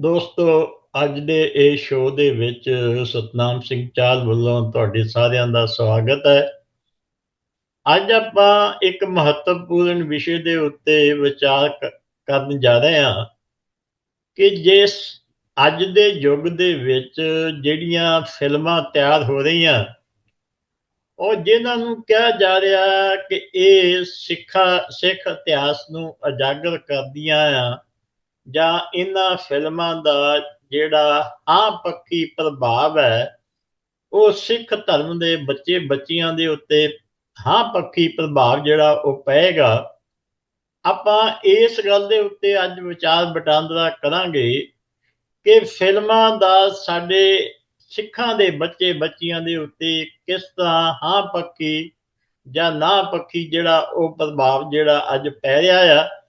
ਦੋਸਤੋ, ਅੱਜ ਦੇ ਇਹ ਸ਼ੋਅ ਦੇ ਵਿੱਚ ਸਤਨਾਮ ਸਿੰਘ ਚਾਲ ਵੱਲੋਂ ਤੁਹਾਡੇ ਸਾਰਿਆਂ ਦਾ ਸਵਾਗਤ ਹੈ। ਅੱਜ ਆਪਾਂ ਇੱਕ ਮਹੱਤਵਪੂਰਨ ਵਿਸ਼ੇ ਦੇ ਉੱਤੇ ਵਿਚਾਰ ਕਰਨ ਜਾ ਰਹੇ ਹਾਂ ਕਿ ਜਿਸ ਅੱਜ ਦੇ ਯੁੱਗ ਦੇ ਵਿੱਚ ਜਿਹੜੀਆਂ ਫਿਲਮਾਂ ਤਿਆਰ ਹੋ ਰਹੀਆਂ, ਉਹ ਜਿਨ੍ਹਾਂ ਨੂੰ ਕਿਹਾ ਜਾ ਰਿਹਾ ਕਿ ਇਹ ਸਿੱਖਾ, ਸਿੱਖ ਇਤਿਹਾਸ ਨੂੰ ਉਜਾਗਰ ਕਰਦੀਆਂ ਆ। ਜਾਂ ਇਹਨਾਂ ਫਿਲਮਾਂ ਦਾ ਜਿਹੜਾ ਆਮ ਪੱਖੀ ਪ੍ਰਭਾਵ ਹੈ, ਉਹ ਸਿੱਖ ਧਰਮ ਦੇ ਬੱਚੇ ਬੱਚੀਆਂ ਦੇ ਉੱਤੇ ਹਾਂ ਪੱਖੀ ਪ੍ਰਭਾਵ ਜਿਹੜਾ ਉਹ ਪਏਗਾ। ਆਪਾਂ ਇਸ ਗੱਲ ਦੇ ਉੱਤੇ ਅੱਜ ਵਿਚਾਰ ਵਟਾਂਦਰਾ ਕਰਾਂਗੇ ਕਿ ਫਿਲਮਾਂ ਦਾ ਸਾਡੇ ਸਿੱਖਾਂ ਦੇ ਬੱਚੇ ਬੱਚੀਆਂ ਦੇ ਉੱਤੇ ਕਿਸ ਤਰ੍ਹਾਂ ਹਾਂ ਪੱਖੀ ਜਾਂ ਨਾ ਪੱਖੀ ਜਿਹੜਾ ਉਹ ਪ੍ਰਭਾਵ ਜਿਹੜਾ ਅੱਜ ਪੈ ਰਿਹਾ ਆ।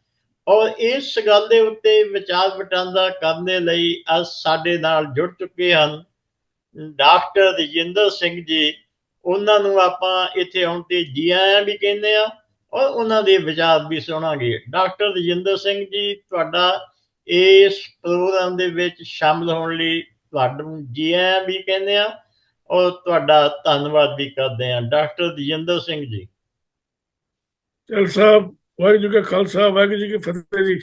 ਔਰ ਇਸ ਗੱਲ ਦੇ ਉੱਤੇ ਵਿਚਾਰ ਵਟਾਂਦਰਾ ਕਰਨ ਦੇ ਲਈ ਅੱਜ ਸਾਡੇ ਨਾਲ ਜੁੜ ਚੁੱਕੇ ਹਨ। ਡਾਕਟਰ ਰਜਿੰਦਰ ਸਿੰਘ ਜੀ, ਉਹਨਾਂ ਨੂੰ ਆਪਾਂ ਇੱਥੇ ਆਉਣ ਤੇ ਜੀ ਆਇਆਂ ਵੀ ਕਹਿੰਦੇ ਆ ਔਰ ਉਹਨਾਂ ਦੇ ਵਿਚਾਰ ਵੀ ਸੁਣਾਂਗੇ। ਡਾਕਟਰ ਰਜਿੰਦਰ ਸਿੰਘ ਜੀ, ਤੁਹਾਡਾ ਇਸ ਪ੍ਰੋਗਰਾਮ ਦੇ ਵਿੱਚ ਸ਼ਾਮਲ ਹੋਣ ਲਈ ਤੁਹਾਨੂੰ ਜੀ ਆਇਆਂ ਵੀ ਕਹਿੰਦੇ ਆ ਔਰ ਤੁਹਾਡਾ ਧੰਨਵਾਦ ਵੀ ਕਰਦੇ ਆ ਡਾਕਟਰ ਰਜਿੰਦਰ ਸਿੰਘ ਜੀ। ਚਲ ਸਾਹਿਬ ਵਾਹਿਗੁਰੂ ਜੀ ਕਾ ਖਾਲਸਾ, ਵਾਹਿਗੁਰੂ ਜੀ ਕੀ ਫਤਿਹ ਜੀ।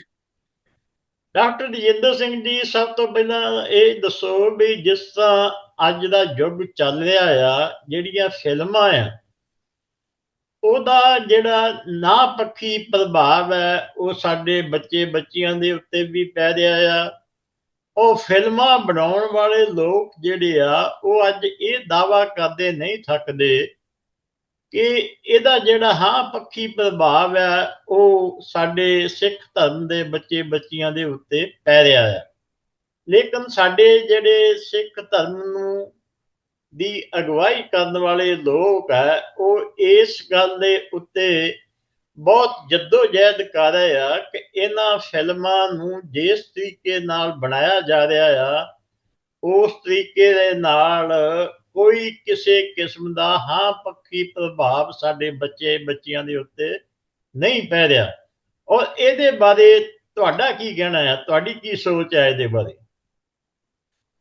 ਡਾਕਟਰ ਰਜਿੰਦਰ ਸਿੰਘ ਜੀ, ਸਭ ਤੋਂ ਪਹਿਲਾਂ ਇਹ ਦੱਸੋ ਵੀ ਜਿਸ ਤਰ੍ਹਾਂ ਅੱਜ ਦਾ ਯੁੱਗ ਚੱਲ ਰਿਹਾ ਆ, ਜਿਹੜੀਆਂ ਫਿਲਮਾਂ ਆ, ਉਹਦਾ ਜਿਹੜਾ ਨਾ ਪੱਖੀ ਪ੍ਰਭਾਵ ਹੈ, ਉਹ ਸਾਡੇ ਬੱਚੇ ਬੱਚੀਆਂ ਦੇ ਉੱਤੇ ਵੀ ਪੈ ਰਿਹਾ ਆ। ਉਹ ਫਿਲਮਾਂ ਬਣਾਉਣ ਵਾਲੇ ਲੋਕ ਜਿਹੜੇ ਆ, ਉਹ ਅੱਜ ਇਹ ਦਾਵਾ ਕਰਦੇ ਨਹੀਂ ਥੱਕਦੇ ਕਿ ਇਹਦਾ ਜਿਹੜਾ ਹਾਂ ਪੱਖੀ ਪ੍ਰਭਾਵ ਹੈ, ਉਹ ਸਾਡੇ ਸਿੱਖ ਧਰਮ ਦੇ ਬੱਚੇ ਬੱਚੀਆਂ ਦੇ ਉੱਤੇ ਪੈ ਰਿਹਾ ਹੈ। ਲੇਕਿਨ ਸਾਡੇ ਜਿਹੜੇ ਸਿੱਖ ਧਰਮ ਨੂੰ ਦੀ ਅਗਵਾਈ ਕਰਨ ਵਾਲੇ ਲੋਕ ਹੈ, ਉਹ ਇਸ ਗੱਲ ਦੇ ਉੱਤੇ ਬਹੁਤ ਜਹਿਦ ਕਰ ਰਹੇ ਆ ਕਿ ਇਹਨਾਂ ਫਿਲਮਾਂ ਨੂੰ ਜਿਸ ਤਰੀਕੇ ਨਾਲ ਬਣਾਇਆ ਜਾ ਰਿਹਾ ਆ, ਉਸ ਤਰੀਕੇ ਦੇ ਨਾਲ ਕੋਈ ਕਿਸੇ ਕਿਸਮ ਦਾ ਹਾਂ ਪੱਖੀ ਪ੍ਰਭਾਵ ਸਾਡੇ ਬੱਚੇ ਬੱਚੀਆਂ ਦੇ ਉੱਤੇ ਨਹੀਂ ਪੈ ਰਿਹਾ। ਔਰ ਇਹਦੇ ਬਾਰੇ ਤੁਹਾਡਾ ਕੀ ਕਹਿਣਾ ਹੈ? ਤੁਹਾਡੀ ਕੀ ਸੋਚ ਹੈ ਇਹਦੇ ਬਾਰੇ?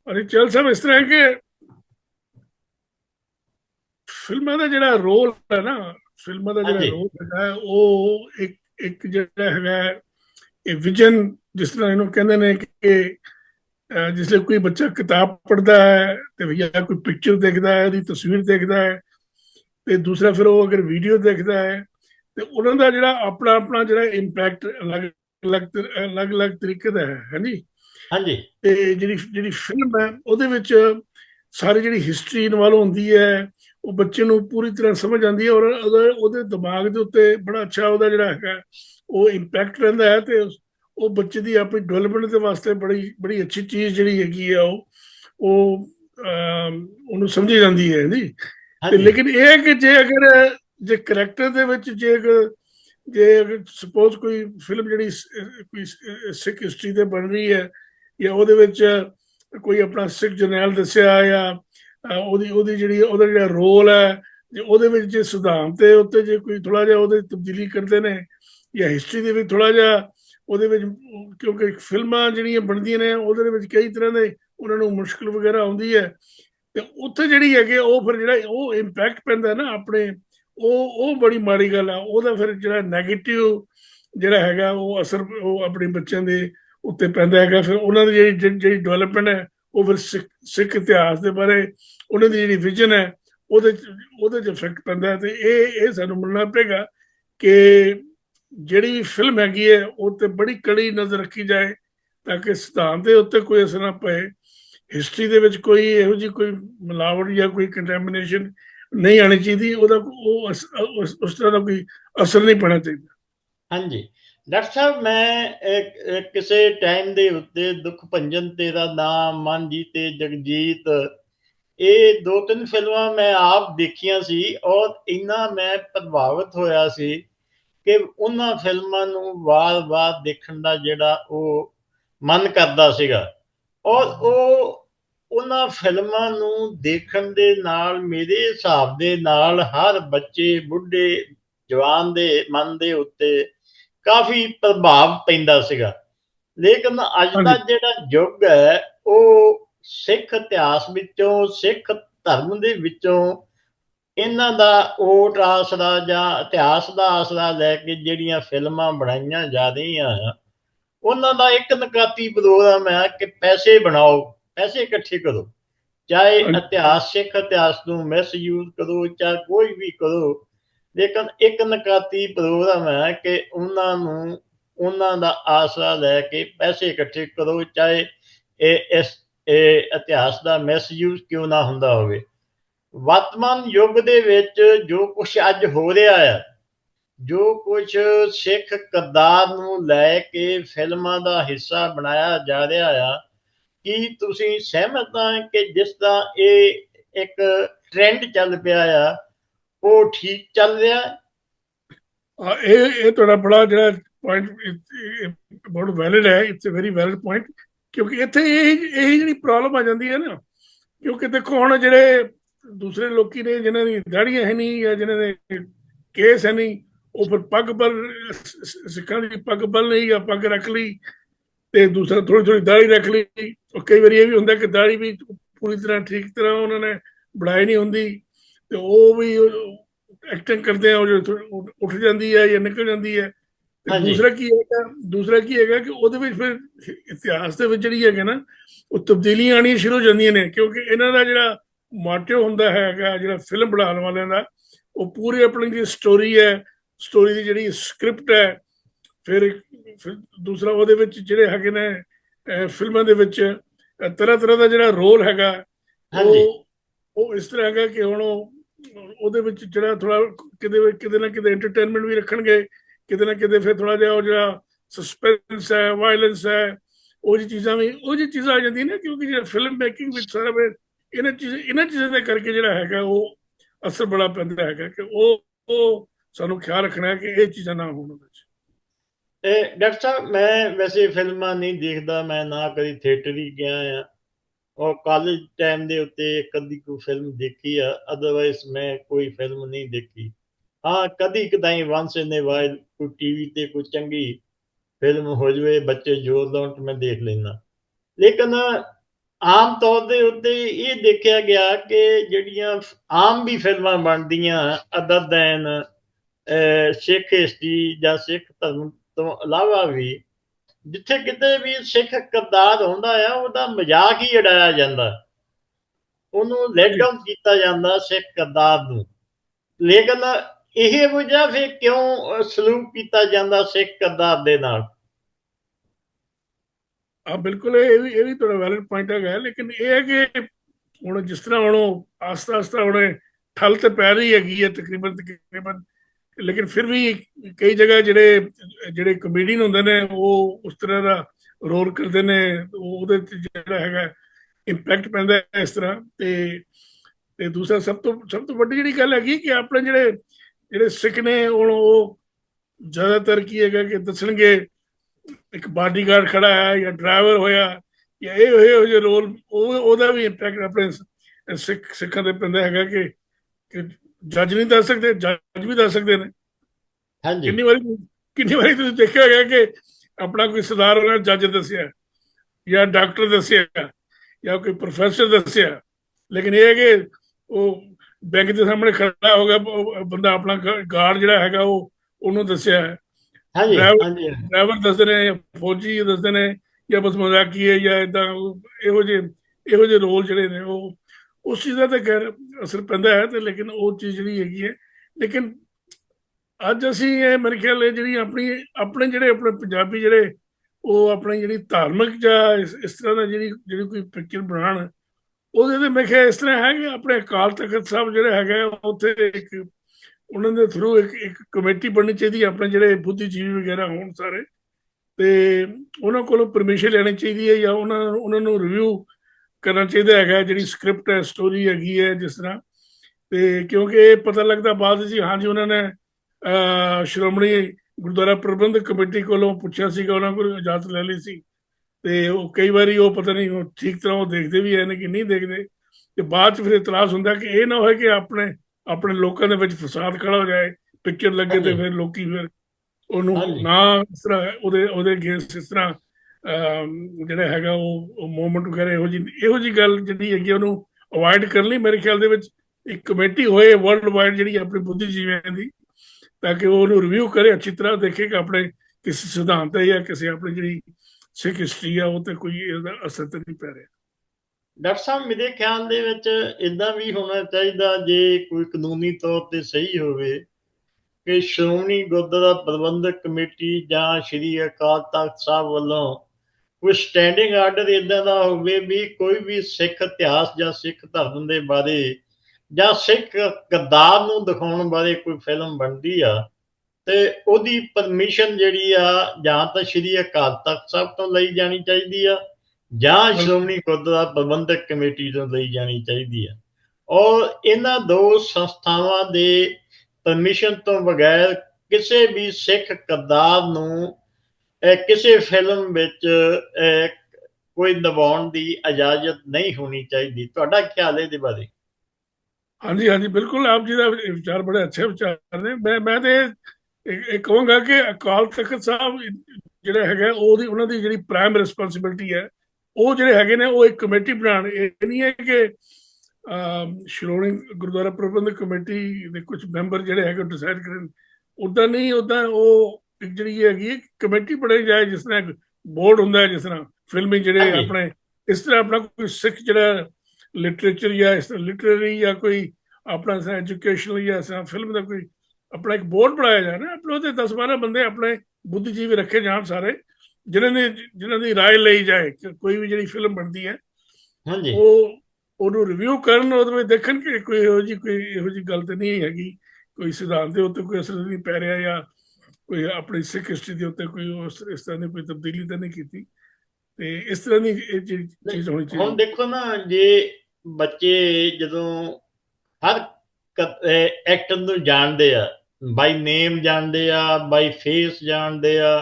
ਅਰੇ ਚਲ ਸਾਹਿਬ ਇਸ ਤਰ੍ਹਾਂ ਕਿ ਫਿਲਮਾਂ ਦਾ ਜਿਹੜਾ ਰੋਲ ਹੈ ਨਾ ਫਿਲਮਾਂ ਦਾ। ਜਿਹੜਾ ਰੋਲ ਹੈ, ਉਹ ਇੱਕ ਇੱਕ ਜਿਹੜਾ ਹੈਗਾ ਹੈ, ਇਹ ਵਿਜ਼ਨ ਜਿਸ ਤਰ੍ਹਾਂ ਇਹਨੂੰ ਕਹਿੰਦੇ ਨੇ ਕਿ ਜਿਸ ਲਈ ਕੋਈ ਬੱਚਾ ਕਿਤਾਬ ਪੜ੍ਹਦਾ ਹੈ ਤੇ ਜਾਂ ਕੋਈ ਪਿਕਚਰ ਦੇਖਦਾ ਹੈ ਉਹਦੀ ਤਸਵੀਰ ਦੇਖਦਾ ਹੈ ਤੇ ਦੂਸਰਾ ਫਿਰ ਉਹ ਅਗਰ ਵੀਡੀਓ ਦੇਖਦਾ ਹੈ ਤੇ ਉਹਨਾਂ ਦਾ ਜਿਹੜਾ ਆਪਣਾ ਆਪਣਾ ਜਿਹੜਾ ਇੰਪੈਕਟ ਅਲੱਗ ਅਲੱਗ ਅਲੱਗ ਅਲੱਗ ਤਰੀਕੇ ਦਾ ਹੈ ਹਾਂਜੀ ਹਾਂਜੀ। ਤੇ ਜਿਹੜੀ ਜਿਹੜੀ ਫਿਲਮ ਹੈ ਉਹਦੇ ਵਿੱਚ ਸਾਰੀ ਜਿਹੜੀ ਹਿਸਟਰੀ ਇਨਵੋਲਵ ਹੁੰਦੀ ਹੈ ਉਹ ਬੱਚੇ ਨੂੰ ਪੂਰੀ ਤਰ੍ਹਾਂ ਸਮਝ ਆਉਂਦੀ ਹੈ ਔਰ ਉਹਦੇ ਦਿਮਾਗ ਦੇ ਉੱਤੇ ਬੜਾ ਅੱਛਾ ਉਹਦਾ ਜਿਹੜਾ ਹੈਗਾ ਉਹ ਇੰਪੈਕਟ ਰਹਿੰਦਾ ਹੈ ਤੇ ਉਹ ਬੱਚੇ ਦੀ ਆਪਣੀ ਡਿਵੈਲਪਮੈਂਟ ਦੇ ਵਾਸਤੇ ਬੜੀ ਬੜੀ ਅੱਛੀ ਚੀਜ਼ ਜਿਹੜੀ ਹੈਗੀ ਹੈ ਉਹ ਉਹ ਉਹਨੂੰ ਸਮਝੀ ਜਾਂਦੀ ਹੈ ਜੀ। ਤੇ ਲੇਕਿਨ ਇਹ ਹੈ ਕਿ ਜੇ ਅਗਰ ਜੇ ਕਰੈਕਟਰ ਦੇ ਵਿੱਚ ਜੇ ਜੇ ਸਪੋਜ਼ ਕੋਈ ਫਿਲਮ ਜਿਹੜੀ ਕੋਈ ਸਿੱਖ ਹਿਸਟਰੀ ਤੇ ਬਣ ਰਹੀ ਹੈ ਜਾਂ ਉਹਦੇ ਵਿੱਚ ਕੋਈ ਆਪਣਾ ਸਿੱਖ ਜਰਨੈਲ ਦੱਸਿਆ ਜਾਂ ਉਹਦੀ ਉਹਦੀ ਜਿਹੜੀ ਉਹਦਾ ਜਿਹੜਾ ਰੋਲ ਹੈ ਜੇ ਉਹਦੇ ਵਿੱਚ ਜੇ ਸਿਧਾਂਤ ਦੇ ਉੱਤੇ ਜੇ ਕੋਈ ਥੋੜਾ ਜਿਹਾ ਉਹਦੇ ਤਬਦੀਲੀ ਕਰਦੇ ਨੇ ਜਾਂ ਹਿਸਟਰੀ ਦੇ ਵਿੱਚ ਥੋੜਾ ਜਿਹਾ ਉਹਦੇ ਵਿੱਚ, ਕਿਉਂਕਿ ਫਿਲਮਾਂ ਜਿਹੜੀਆਂ ਬਣਦੀਆਂ ਨੇ, ਉਹਦੇ ਵਿੱਚ ਕਈ ਤਰ੍ਹਾਂ ਦੇ ਉਹਨਾਂ ਨੂੰ ਮੁਸ਼ਕਲ ਵਗੈਰਾ ਆਉਂਦੀ ਹੈ। ਤੇ ਉੱਥੇ ਜਿਹੜੀ ਹੈਗੇ ਉਹ ਫਿਰ ਜਿਹੜਾ ਉਹ ਇੰਪੈਕਟ ਪੈਂਦਾ ਨਾ ਆਪਣੇ, ਉਹ ਉਹ ਬੜੀ ਮਾੜੀ ਗੱਲ ਆ। ਉਹਦਾ ਫਿਰ ਜਿਹੜਾ 네ਗੇਟਿਵ ਜਿਹੜਾ ਹੈਗਾ, ਉਹ ਅਸਰ ਉਹ ਆਪਣੇ ਬੱਚਿਆਂ ਦੇ ਉੱਤੇ ਪੈਂਦਾ ਹੈਗਾ। ਫਿਰ ਉਹਨਾਂ ਦੀ ਜਿਹੜੀ, ਜਿਹੜੀ- ਡਿਵੈਲਪਮੈਂਟ ਹੈ, ਉਹ ਫਿਰ ਸਿੱਖ ਸਿੱਖ ਇਤਿਹਾਸ ਦੇ ਬਾਰੇ, ਉਹਨਾਂ ਦੀ ਜਿਹੜੀ ਵਿਜ਼ਨ ਹੈ, ਉਹਦੇ 'ਚ- ਉਹਦੇ 'ਚ ਇਫੈਕਟ ਪੈਂਦਾ ਹੈ। ਤੇ ਇਹ ਇਹ ਸਾਨੂੰ ਮੰਨਣਾ ਪਏਗਾ ਕਿ ਜਿਹੜੀ ਵੀ ਫਿਲਮ ਹੈਗੀ ਹੈ, ਉਹ ਤੇ ਬੜੀ ਕੜੀ ਨਜ਼ਰ ਰੱਖੀ ਜਾਏ ਤਾਂ ਕਿ ਸਿਧਾਂਤ ਦੇ ਉੱਤੇ ਕੋਈ ਅਸਰ ਨਾ ਪਏ ਹਿਸਟਰੀ ਦੇ ਵਿੱਚ ਕੋਈ ਇਹੋ ਜਿਹੀ ਕੋਈ ਮਿਲਾਵਟ ਜਾਂ ਕੋਈ ਕੰਟੈਮੀਨੇਸ਼ਨ ਨਹੀਂ ਆਣੀ ਚਾਹੀਦੀ, ਉਹਦਾ ਉਹ ਉਸ ਤਰ੍ਹਾਂ ਦਾ ਕੋਈ ਅਸਰ ਨਹੀਂ ਪੈਣਾ ਚਾਹੀਦਾ। ਹਾਂਜੀ। ਡਾਕਟਰ ਸਾਹਿਬ, ਮੈਂ ਕਿਸੇ ਟਾਈਮ ਦੇ ਉੱਤੇ ਦੁੱਖ ਭੰਜਨ ਤੇਰਾ ਨਾਮ, ਮਨ ਜੀਤੇ ਜਗਜੀਤ, ਇਹ ਦੋ ਤਿੰਨ ਫਿਲਮਾਂ ਮੈਂ ਆਪ ਦੇਖੀਆਂ ਸੀ ਔਰ ਇੰਨਾ ਮੈਂ ਪ੍ਰਭਾਵਿਤ ਹੋਇਆ ਸੀ ਕਿ ਉਹਨਾਂ ਫਿਲਮਾਂ ਨੂੰ ਵਾਰ-ਵਾਰ ਦੇਖਣ ਦਾ ਜਿਹੜਾ ਉਹ ਮਨ ਕਰਦਾ ਸੀਗਾ ਔਰ ਉਹ ਉਹਨਾਂ ਫਿਲਮਾਂ ਨੂੰ ਦੇਖਣ ਦੇ ਨਾਲ ਮੇਰੇ ਹਿਸਾਬ ਦੇ ਨਾਲ ਹਰ ਬੱਚੇ ਬੁੱਢੇ ਜਵਾਨ ਦੇ ਮਨ ਦੇ ਉੱਤੇ ਕਾਫੀ ਪ੍ਰਭਾਵ ਪੈਂਦਾ ਸੀਗਾ ਲੇਕਿਨ ਅੱਜ ਦਾ। ਜਿਹੜਾ ਯੁੱਗ ਹੈ ਉਹ ਸਿੱਖ ਇਤਿਹਾਸ ਵਿੱਚੋਂ ਸਿੱਖ ਧਰਮ ਦੇ ਵਿੱਚੋਂ ਇਹਨਾਂ ਦਾ ਓਟ ਆਸਰਾ ਜਾਂ ਇਤਿਹਾਸ ਦਾ ਆਸਰਾ ਲੈ ਕੇ ਜਿਹੜੀਆਂ ਫਿਲਮਾਂ ਬਣਾਈਆਂ ਜਾ ਰਹੀਆਂ ਆ ਉਹਨਾਂ ਦਾ ਇੱਕ ਨਕਾਤੀ ਪ੍ਰੋਗਰਾਮ ਹੈ ਕਿ ਪੈਸੇ ਬਣਾਓ ਪੈਸੇ ਇਕੱਠੇ ਕਰੋ ਚਾਹੇ ਹਾਂਜੀ। ਇਤਿਹਾਸ ਸਿੱਖ ਇਤਿਹਾਸ ਨੂੰ ਮਿਸਯੂਜ਼ ਕਰੋ ਚਾਹੇ ਕੋਈ ਵੀ ਕਰੋ ਲੇਕਿਨ ਇੱਕ ਨਕਾਤੀ ਪ੍ਰੋਗਰਾਮ ਹੈ ਕਿ ਉਹਨਾਂ ਨੂੰ ਉਹਨਾਂ ਦਾ ਆਸਰਾ ਲੈ ਕੇ ਪੈਸੇ ਇਕੱਠੇ ਕਰੋ ਚਾਹੇ ਇਹ ਇਸ ਇਹ ਇਤਿਹਾਸ ਦਾ ਮਿਸਯੂਜ਼ ਕਿਉਂ ਨਾ ਹੁੰਦਾ ਹੋਵੇ ਵਰਤਮਾਨ ਯੁੱਗ ਦੇ ਵਿੱਚ ਜੋ ਕੁਝ ਅੱਜ ਹੋ ਰਿਹਾ ਹੈ, ਜੋ ਕੁਝ ਸਿੱਖ ਕਿਰਦਾਰ ਨੂੰ ਲੈ ਕੇ ਫਿਲਮਾਂ ਦਾ ਹਿੱਸਾ ਬਣਾਇਆ ਜਾ ਰਿਹਾ ਆ, ਕੀ ਤੁਸੀਂ ਸਹਿਮਤ ਆ ਕਿ ਜਿਸ ਦਾ ਇਹ ਇੱਕ ਟ੍ਰੈਂਡ ਚੱਲ ਪਿਆ ਆ, ਉਹ ਠੀਕ ਚੱਲ ਰਿਹਾ? ਇਹ ਇਹ ਤੁਹਾਡਾ ਬੜਾ ਜਿਹੜਾ ਪੁਆਇੰਟ ਬਹੁਤ ਵੈਲਿਡ ਹੈ it's a very valid point ਕਿਉਂਕਿ ਇੱਥੇ ਇਹ ਇਹ ਜਿਹੜੀ ਪ੍ਰੋਬਲਮ ਆ ਜਾਂਦੀ ਹੈ ਨਾ, ਕਿਉਂਕਿ ਦੇਖੋ ਹੁਣ ਜਿਹੜੇ ਦੂਸਰੇ ਲੋਕੀ ਨੇ ਜਿਨ੍ਹਾਂ ਦੀ ਦਾੜੀਆਂ ਹੈ ਨਹੀਂ ਜਾਂ ਜਿਨ੍ਹਾਂ ਦੇ ਕੇਸ ਹੈ ਨਹੀਂ ਉਹ ਫਿਰ ਪੱਗ ਪਰ ਸਿੱਖਾਂ ਦੀ ਪੱਗ ਬੰਨ ਲਈ ਜਾਂ ਪੱਗ ਰੱਖ ਲਈ ਤੇ ਦੂਸਰਾ ਥੋੜੀ ਥੋੜੀ ਦਾੜੀ ਰੱਖ ਲਈ ਉਹ ਕਈ ਵਾਰੀ ਇਹ ਵੀ ਹੁੰਦਾ ਕਿ ਦਾੜੀ ਵੀ ਪੂਰੀ ਤਰ੍ਹਾਂ ਠੀਕ ਤਰ੍ਹਾਂ ਉਹਨਾਂ ਨੇ ਬਣਾਈ ਨਹੀਂ ਹੁੰਦੀ ਤੇ ਉਹ ਵੀ ਐਕਟਿੰਗ ਕਰਦੇ ਆ ਉਹ ਉੱਠ- ਜਾਂਦੀ ਹੈ ਜਾਂ ਨਿਕਲ ਜਾਂਦੀ ਹੈ। ਦੂਸਰਾ ਕੀ ਹੈਗਾ ਦੂਸਰਾ ਕੀ ਹੈਗਾ ਕਿ ਉਹਦੇ ਵਿੱਚ ਫਿਰ ਇਤਿਹਾਸ ਦੇ ਵਿੱਚ ਜਿਹੜੀ ਹੈਗਾ ਨਾ ਉਹ ਤਬਦੀਲੀਆਂ ਆਣੀਆਂ ਸ਼ੁਰੂ ਹੋ ਜਾਂਦੀਆਂ ਨੇ ਕਿਉਂਕਿ ਇਹਨਾਂ ਦਾ ਜਿਹੜਾ ਮੋਟਿਵ ਹੁੰਦਾ ਹੈਗਾ ਜਿਹੜਾ ਫਿਲਮ ਬਣਾਉਣ ਵਾਲਿਆਂ ਦਾ ਉਹ ਪੂਰੀ ਆਪਣੀ ਜਿਹੜੀ ਸਟੋਰੀ ਹੈ ਸਟੋਰੀ ਦੀ ਜਿਹੜੀ ਸਕ੍ਰਿਪਟ ਹੈ ਫਿਰ ਫਿਰ ਦੂਸਰਾ ਉਹਦੇ ਵਿੱਚ ਜਿਹੜੇ ਹੈਗੇ ਨੇ ਫਿਲਮਾਂ ਦੇ ਵਿੱਚ ਤਰ੍ਹਾਂ ਤਰ੍ਹਾਂ ਦਾ ਜਿਹੜਾ ਰੋਲ ਹੈਗਾ ਉਹ ਉਹ ਇਸ ਤਰ੍ਹਾਂ ਹੈਗਾ ਕਿ ਹੁਣ ਉਹ ਉਹਦੇ ਵਿੱਚ ਜਿਹੜਾ ਥੋੜਾ ਕਿਤੇ ਕਿਤੇ ਨਾ ਕਿਤੇ ਐਂਟਰਟੇਨਮੈਂਟ ਵੀ ਰੱਖਣਗੇ ਕਿਤੇ ਨਾ ਕਿਤੇ ਫਿਰ ਥੋੜਾ ਜਿਹਾ ਉਹ ਜਿਹੜਾ ਸਸਪੈਂਸ ਹੈ ਵਾਇਲੈਂਸ ਹੈ ਉਹ ਜੀ ਚੀਜ਼ਾਂ ਵੀ ਉਹ ਜੀ ਚੀਜ਼ਾਂ ਆ ਜਾਂਦੀਆਂ ਨੇ ਕਿਉਂਕਿ ਜਿਹੜਾ ਫਿਲਮ ਮੇਕਿੰਗ ਵਿੱਚ ਸਾਰਾ ਇਹਨਾਂ ਚੀਜ਼ ਇਹਨਾਂ ਚੀਜ਼ਾਂ ਦੇ ਕਰਕੇ ਜਿਹੜਾ ਹੈਗਾ ਉਹ ਅਸਰ ਬੜਾ ਪੈਂਦਾ ਹੈਗਾ ਕਿ ਉਹ ਉਹ ਸਾਨੂੰ ਖਿਆਲ ਰੱਖਣਾ ਹੈ ਕਿ ਇਹ ਚੀਜ਼ਾਂ ਨਾ ਹੋਣ ਵਿੱਚ। ਇਹ ਡਾਕਟਰ ਸਾਹਿਬ, ਮੈਂ ਵੈਸੇ ਫਿਲਮਾਂ ਨਹੀਂ ਦੇਖਦਾ, ਮੈਂ ਨਾ ਕਦੀ ਥੀਏਟਰ ਹੀ ਗਿਆ ਆ। ਔਰ ਕਾਲਜ ਟਾਈਮ ਦੇ ਉੱਤੇ ਕਦੀ ਕੋਈ ਫਿਲਮ ਦੇਖੀ ਆ ਅਦਰਵਾਈਜ਼ ਮੈਂ ਕੋਈ ਫਿਲਮ ਨਹੀਂ ਦੇਖੀ। ਹਾਂ, ਕਦੀ ਕਦਾਈ ਵਾਂਸ ਇਨ ਏ ਵਾਈਲ ਕੋਈ ਟੀਵੀ ਤੇ ਕੋਈ ਚੰਗੀ ਫਿਲਮ ਹੋ ਜਵੇ, ਬੱਚੇ ਜੋਰ ਲਾਉਣ ਤੇ ਮੈਂ ਦੇਖ ਲੈਂਦਾ। ਲੇਕਿਨ ਆਮ ਤੌਰ ਦੇ ਉੱਤੇ ਇਹ ਦੇਖਿਆ ਗਿਆ ਕਿ ਜਿਹੜੀਆਂ ਆਮ ਵੀ ਫਿਲਮਾਂ ਬਣਦੀਆਂ ਅਦਰ ਦੈਨ ਸਿੱਖ ਹਿਸਟਰੀ ਜਾਂ ਸਿੱਖ ਧਰਮ ਤੋਂ ਇਲਾਵਾ ਵੀ, ਜਿੱਥੇ ਕਿਤੇ ਵੀ ਸਿੱਖ ਕਰਦਾਰ ਹੁੰਦਾ ਆ, ਉਹਦਾ ਮਜ਼ਾਕ ਹੀ ਉਡਾਇਆ ਜਾਂਦਾ। ਉਹਨੂੰ ਲੈਟ ਡਾਊਨ ਕੀਤਾ ਜਾਂਦਾ ਸਿੱਖ ਕਿਰਦਾਰ ਨੂੰ। ਲੇਕਿਨ ਇਹ ਵਜ੍ਹਾ ਫਿਰ ਕਿਉਂ ਸਲੂਕ ਕੀਤਾ ਜਾਂਦਾ ਸਿੱਖ ਕਰਦਾਰ ਦੇ ਨਾਲ? ਆ ਬਿਲਕੁਲ, ਇਹ ਵੀ ਇਹ ਵੀ ਤੁਹਾਡਾ ਵੈਲਿਡ ਪੁਆਇੰਟ ਹੈਗਾ, ਲੇਕਿਨ ਇਹ ਹੈ ਕਿ ਹੁਣ ਜਿਸ ਤਰ੍ਹਾਂ ਹੁਣ ਉਹ ਆਸਤਾ ਆਸਤਾ ਹੁਣ ਠੱਲ ਤੇ ਪੈ ਰਹੀ ਹੈਗੀ ਹੈ, ਤਕਰੀਬਨ ਤਕਰੀਬਨ, ਲੇਕਿਨ ਫਿਰ ਵੀ ਕਈ ਜਗ੍ਹਾ ਜਿਹੜੇ ਜਿਹੜੇ ਕਮੇਡੀਅਨ ਹੁੰਦੇ ਨੇ, ਉਹ ਉਸ ਤਰ੍ਹਾਂ ਦਾ ਰੋਲ ਕਰਦੇ ਨੇ ਉਹਦੇ ਤੇ ਜਿਹੜਾ ਹੈਗਾ ਇੰਪੈਕਟ ਪੈਂਦਾ ਇਸ ਤਰ੍ਹਾਂ, ਤੇ ਤੇ ਦੂਸਰਾ ਸਭ ਤੋਂ ਸਭ ਤੋਂ ਵੱਡੀ ਜਿਹੜੀ ਗੱਲ ਹੈਗੀ ਕਿ ਆਪਣੇ ਜਿਹੜੇ ਜਿਹੜੇ ਸਿੱਖ ਨੇ, ਹੁਣ ਉਹ ਜ਼ਿਆਦਾਤਰ ਕੀ ਹੈਗਾ ਕਿ ਦੱਸਣਗੇ ਇੱਕ ਬਾਡੀਗਾਰਡ ਖੜਾ ਹੈ ਜਾਂ ਡਰਾਈਵਰ ਹੋਇਆ ਜਾਂ ਇਹ ਇਹੋ ਜਿਹੇ ਰੋਲ ਉਹ ਉਹਦਾ ਵੀ ਇੰਪੈਕਟ ਆਪਣੇ ਸਿੱਖ ਸਿੱਖਾਂ ਤੇ ਪੈਂਦਾ ਹੈਗਾ ਕਿ ਜੱਜ ਨਹੀਂ ਦੱਸ ਸਕਦੇ ਜੱਜ ਵੀ ਦੱਸ ਸਕਦੇ ਨੇ। ਹਾਂਜੀ। ਕਿੰਨੀ ਵਾਰੀ ਕਿੰਨੀ ਵਾਰੀ ਤੁਸੀਂ ਦੇਖਿਆ ਹੋਇਆ ਕਿ ਆਪਣਾ ਕੋਈ ਸਰਦਾਰ ਉਹਨੇ ਜੱਜ ਦੱਸਿਆ ਜਾਂ ਡਾਕਟਰ ਦੱਸਿਆ ਜਾਂ ਕੋਈ ਪ੍ਰੋਫੈਸਰ ਦੱਸਿਆ ਲੇਕਿਨ ਇਹ ਹੈ ਕਿ ਉਹ ਬੈਂਕ ਦੇ ਸਾਹਮਣੇ ਖੜਾ ਹੋ ਗਿਆ ਬੰਦਾ ਆਪਣਾ ਗਾਰਡ ਜਿਹੜਾ ਹੈਗਾ ਉਹ ਉਹਨੂੰ ਦੱਸਿਆ ਹੈ। ਹਾਂਜੀ ਹਾਂਜੀ। ਡਰਾਈਵਰ ਦੱਸਦੇ ਨੇ ਫੌਜੀ ਦੱਸਦੇ ਨੇ ਜਾਂ ਬਸ ਮਜ਼ਾਕੀ ਹੈ ਜਾਂ ਇਦਾਂ ਇਹੋ ਜਿਹੇ ਇਹੋ ਜਿਹੇ ਰੋਲ ਜਿਹੜੇ ਨੇ ਉਹ ਉਸ ਚੀਜ਼ ਦਾ ਤਾਂ ਖੈਰ ਅਸਰ ਪੈਂਦਾ ਹੈ ਤੇ ਲੇਕਿਨ ਉਹ ਚੀਜ਼ ਜਿਹੜੀ ਹੈਗੀ ਹੈ ਲੇਕਿਨ ਅੱਜ ਅਸੀਂ ਇਹ ਮੇਰੇ ਖਿਆਲ ਇਹ ਜਿਹੜੀ ਆਪਣੀ ਆਪਣੇ ਜਿਹੜੇ ਆਪਣੇ ਪੰਜਾਬੀ ਜਿਹੜੇ ਉਹ ਆਪਣੀ ਜਿਹੜੀ ਧਾਰਮਿਕ ਜਾਂ ਇਸ ਤਰ੍ਹਾਂ ਦਾ ਜਿਹੜੀ ਜਿਹੜੀ ਕੋਈ ਪਿਕਚਰ ਬਣਾਉਣ ਉਹਦੇ ਤੇ ਮੇਰੇ ਖਿਆਲ ਇਸ ਤਰ੍ਹਾਂ ਹੈ ਕਿ ਆਪਣੇ ਅਕਾਲ ਤਖਤ ਸਾਹਿਬ ਜਿਹੜੇ ਹੈਗੇ ਉੱਥੇ ਇੱਕ ਉਹਨਾਂ ਦੇ ਥਰੂ ਇੱਕ ਇੱਕ ਕਮੇਟੀ ਬਣਨੀ ਚਾਹੀਦੀ ਹੈ, ਆਪਣੇ ਜਿਹੜੇ ਬੁੱਧੀਜੀਵੀ ਵਗੈਰਾ ਹੋਣ ਸਾਰੇ। ਤੇ ਉਹਨਾਂ ਕੋਲੋਂ ਪਰਮਿਸ਼ਨ ਲੈਣੀ ਚਾਹੀਦੀ ਹੈ ਜਾਂ ਉਹਨਾਂ ਉਹਨਾਂ ਨੂੰ ਰਿਵਿਊ ਕਰਨਾ ਚਾਹੀਦਾ ਹੈਗਾ, ਜਿਹੜੀ ਸਕ੍ਰਿਪਟ ਹੈ ਸਟੋਰੀ ਹੈਗੀ ਹੈ, ਜਿਸ ਤਰ੍ਹਾਂ। ਤੇ ਕਿਉਂਕਿ ਇਹ ਪਤਾ ਲੱਗਦਾ ਬਾਅਦ ਜੀ ਹਾਂਜੀ, ਉਹਨਾਂ ਨੇ ਸ਼੍ਰੋਮਣੀ ਗੁਰਦੁਆਰਾ ਪ੍ਰਬੰਧਕ ਕਮੇਟੀ ਕੋਲੋਂ ਪੁੱਛਿਆ ਸੀਗਾ, ਉਹਨਾਂ ਕੋਲ ਇਜਾਜ਼ਤ ਲੈ ਲਈ ਸੀ। ਤੇ ਉਹ ਕਈ ਵਾਰੀ ਉਹ ਪਤਾ ਨਹੀਂ, ਉਹ ਠੀਕ ਤਰ੍ਹਾਂ ਉਹ ਦੇਖਦੇ ਵੀ ਹੈ ਨੇ ਕਿ ਨਹੀਂ ਦੇਖਦੇ। ਤੇ ਬਾਅਦ ਚ ਫਿਰ ਇਤਰਾਜ਼ ਹੁੰਦਾ ਕਿ ਇਹ ਨਾ ਹੋਏ ਕਿ ਆਪਣੇ ਆਪਣੇ ਲੋਕਾਂ ਦੇ ਵਿੱਚ ਫਸਾਦ ਖੜਾ ਹੋ ਜਾਏ ਪਿਕਚਰ ਲੱਗੇ ਤੇ। ਫਿਰ ਲੋਕੀ ਫਿਰ ਉਹਨੂੰ। ਨਾ ਇਸ ਤਰ੍ਹਾਂ ਉਹਦੇ ਉਹਦੇ ਅਗੇਂਸਟ ਇਸ ਤਰ੍ਹਾਂ ਜਿਹੜਾ ਹੈਗਾ ਉਹ ਮੂਵਮੈਂਟ ਵਗੈਰਾ ਇਹੋ ਜੀ ਇਹੋ ਜੀ ਗੱਲ ਜਿਹੜੀ ਹੈਗੀ ਉਹਨੂੰ ਅਵੋਇਡ ਕਰਨ ਲਈ ਮੇਰੇ ਖਿਆਲ ਦੇ ਵਿੱਚ ਇੱਕ ਕਮੇਟੀ ਹੋਏ ਵਰਲਡ ਵਾਈਡ ਜਿਹੜੀ ਆਪਣੀ ਬੁੱਧੀਜੀਵੀਆਂ ਦੀ ਤਾਂ ਕਿ ਉਹ ਉਹਨੂੰ ਰਿਵਿਊ ਕਰੇ ਅੱਛੀ ਤਰ੍ਹਾਂ ਦੇਖੇ ਕਿ ਆਪਣੇ ਕਿਸੇ ਸਿਧਾਂਤ ਤੇ ਜਾਂ ਕਿਸੇ ਆਪਣੀ ਜਿਹੜੀ ਸਿੱਖ ਹਿਸਟਰੀ ਆ ਉਹ ਤੇ ਕੋਈ ਇਹਦਾ ਅਸਰ ਤੇ ਨਹੀਂ ਪੈ ਰਿਹਾ ਡਾਕਟਰ ਸਾਹਿਬ, ਮੇਰੇ ਖਿਆਲ ਦੇ ਵਿੱਚ ਇਦਾਂ ਵੀ ਹੋਣਾ ਚਾਹੀਦਾ ਜੇ ਕੋਈ ਕਾਨੂੰਨੀ ਤੌਰ ਤੇ ਸਹੀ ਹੋਵੇ ਕਿ ਸ਼੍ਰੋਮਣੀ ਗੁਰਦੁਆਰਾ ਪ੍ਰਬੰਧਕ ਕਮੇਟੀ ਜਾਂ ਸ਼੍ਰੀ ਅਕਾਲ ਤਖਤ ਸਾਹਿਬ ਵੱਲੋਂ ਕੋਈ ਸਟੈਂਡਿੰਗ ਆਰਡਰ ਇਦਾਂ ਦਾ ਹੋਵੇ ਵੀ ਕੋਈ ਵੀ ਸਿੱਖ ਇਤਿਹਾਸ ਜਾਂ ਸਿੱਖ ਧਰਮ ਦੇ ਬਾਰੇ ਜਾਂ ਸਿੱਖ ਗੱਦਾਰ ਨੂੰ ਦਿਖਾਉਣ ਬਾਰੇ ਕੋਈ ਫਿਲਮ ਬਣਦੀ ਆ, ਤੇ ਉਹਦੀ ਪਰਮਿਸ਼ਨ ਜਿਹੜੀ ਆ ਜਾਂ ਤਾਂ ਸ਼੍ਰੀ ਅਕਾਲ ਤਖਤ ਸਾਹਿਬ ਤੋਂ ਲਈ ਜਾਣੀ ਚਾਹੀਦੀ ਆ ਜਾਂ ਸ਼੍ਰੋਮਣੀ ਗੁਰਦੁਆਰਾ ਪ੍ਰਬੰਧਕ ਕਮੇਟੀ ਤੋਂ ਲਈ ਜਾਣੀ ਚਾਹੀਦੀ ਆ ਔਰ ਇਹਨਾਂ ਦੋ ਸੰਸਥਾਵਾਂ ਦੇ ਪਰਮਿਸ਼ਨ ਤੋਂ ਬਗੈਰ ਕਿਸੇ ਵੀ ਸਿੱਖ ਕਰਦਾਰ ਨੂੰ ਕਿਸੇ ਫਿਲਮ ਵਿੱਚ ਕੋਈ ਦਬਾਉਣ ਦੀ ਇਜਾਜ਼ਤ ਨਹੀਂ ਹੋਣੀ ਚਾਹੀਦੀ। ਤੁਹਾਡਾ ਖਿਆਲ ਇਹਦੇ ਬਾਰੇ? ਹਾਂਜੀ ਹਾਂਜੀ ਬਿਲਕੁਲ। ਆਪ ਜੀ ਦਾ ਵਿਚਾਰ ਬੜੇ ਅੱਛੇ ਵਿਚਾਰ ਨੇ। ਮੈਂ ਮੈਂ ਤੇ ਇਹ ਕਹਾਂਗਾ ਕਿ ਅਕਾਲ ਤਖਤ ਸਾਹਿਬ ਜਿਹੜਾ ਹੈਗਾ ਉਹਦੀ ਉਹਨਾਂ ਦੀ ਜਿਹੜੀ ਪ੍ਰਾਇਮ ਰਿਸਪੌਂਸਿਬਿਲਟੀ ਹੈ ਉਹ ਜਿਹੜੇ ਹੈਗੇ ਨੇ ਉਹ ਇੱਕ ਕਮੇਟੀ ਬਣਾਉਣ। ਇਹ ਨਹੀਂ ਹੈ ਕਿ ਅਮ, ਸ਼੍ਰੋਮਣੀ ਗੁਰਦੁਆਰਾ ਪ੍ਰਬੰਧਕ ਕਮੇਟੀ ਦੇ ਕੁਝ ਮੈਂਬਰ ਜਿਹੜੇ ਹੈਗੇ ਡਿਸਾਈਡ ਕਰਨ। ਉਦਾਂ ਨਹੀਂ ਉਦਾਂ ਉਹ ਜਿਹੜੀ ਹੈਗੀ ਕਮੇਟੀ ਬਣਾਈ ਜਾਏ ਜਿਸ ਤਰ੍ਹਾਂ ਬੋਰਡ ਹੁੰਦਾ ਹੈ ਜਿਸ ਤਰ੍ਹਾਂ ਫਿਲਮੀ ਜਿਹੜੇ। ਆਪਣੇ ਇਸ ਤਰ੍ਹਾਂ ਆਪਣਾ ਕੋਈ ਸਿੱਖ ਜਿਹੜਾ ਲਿਟਰੇਚਰ ਜਾਂ ਇਸ ਤਰ੍ਹਾਂ ਲਿਟਰੇਰੀ ਜਾਂ ਕੋਈ ਆਪਣਾ ਸ ਐਜੂਕੇਸ਼ਨਲ ਜਾਂ ਤਰ੍ਹਾਂ ਫਿਲਮ ਦਾ ਕੋਈ ਆਪਣਾ ਇੱਕ ਬੋਰਡ ਬਣਾਇਆ ਨਾ ਆਪਣੇ ਉਹਦੇ 10 12 ਬੰਦੇ ਆਪਣੇ ਬੁੱਧੀਜੀਵੀ ਰੱਖੇ ਜਾਣ ਸਾਰੇ। ਜਿਨ੍ਹਾਂ ਦੀ ਜਿਨ੍ਹਾਂ ਦੀ رائے ਲਈ ਜਾਏ ਕਿ ਕੋਈ ਵੀ ਜਿਹੜੀ ਫਿਲਮ ਬਣਦੀ ਹੈ ਹਾਂਜੀ ਉਹ ਉਹਨੂੰ ਰਿਵਿਊ ਕਰਨ ਉਹਦੇ ਵਿੱਚ ਦੇਖਣ ਕਿ ਕੋਈ ਇਹੋ ਜੀ ਕੋਈ ਇਹੋ ਜੀ ਗੱਲ ਤੇ ਨਹੀਂ ਹੈਗੀ ਕੋਈ ਸਿਧਾਂਤ ਦੇ ਉੱਤੇ ਕੋਈ ਅਸਰ ਨਹੀਂ ਪੈ ਰਿਹਾ ਜਾਂ ਕੋਈ ਆਪਣੀ ਸਿੱਖ ਹਿਸਟਰੀ ਦੇ ਉੱਤੇ ਕੋਈ ਉਸ ਇਸ ਤਰ੍ਹਾਂ ਦੀ ਕੋਈ ਤਬਦੀਲੀ ਤਾਂ ਨਹੀਂ ਕੀਤੀ ਤੇ ਇਸ ਤਰ੍ਹਾਂ ਦੀ ਇਹ ਚੀਜ਼ ਚੀਜ਼ ਹੋਣੀ ਹੁਣ ਚਾਹੀਦੀ ਦੇਖੋ ਨਾ ਜੇ ਬੱਚੇ ਜਦੋਂ ਹਰ ਐਕਟਰ ਨੂੰ ਜਾਣਦੇ ਆ ਬਾਈ ਨੇਮ ਜਾਣਦੇ ਆ ਬਾਈ ਫੇਸ ਜਾਣਦੇ ਆ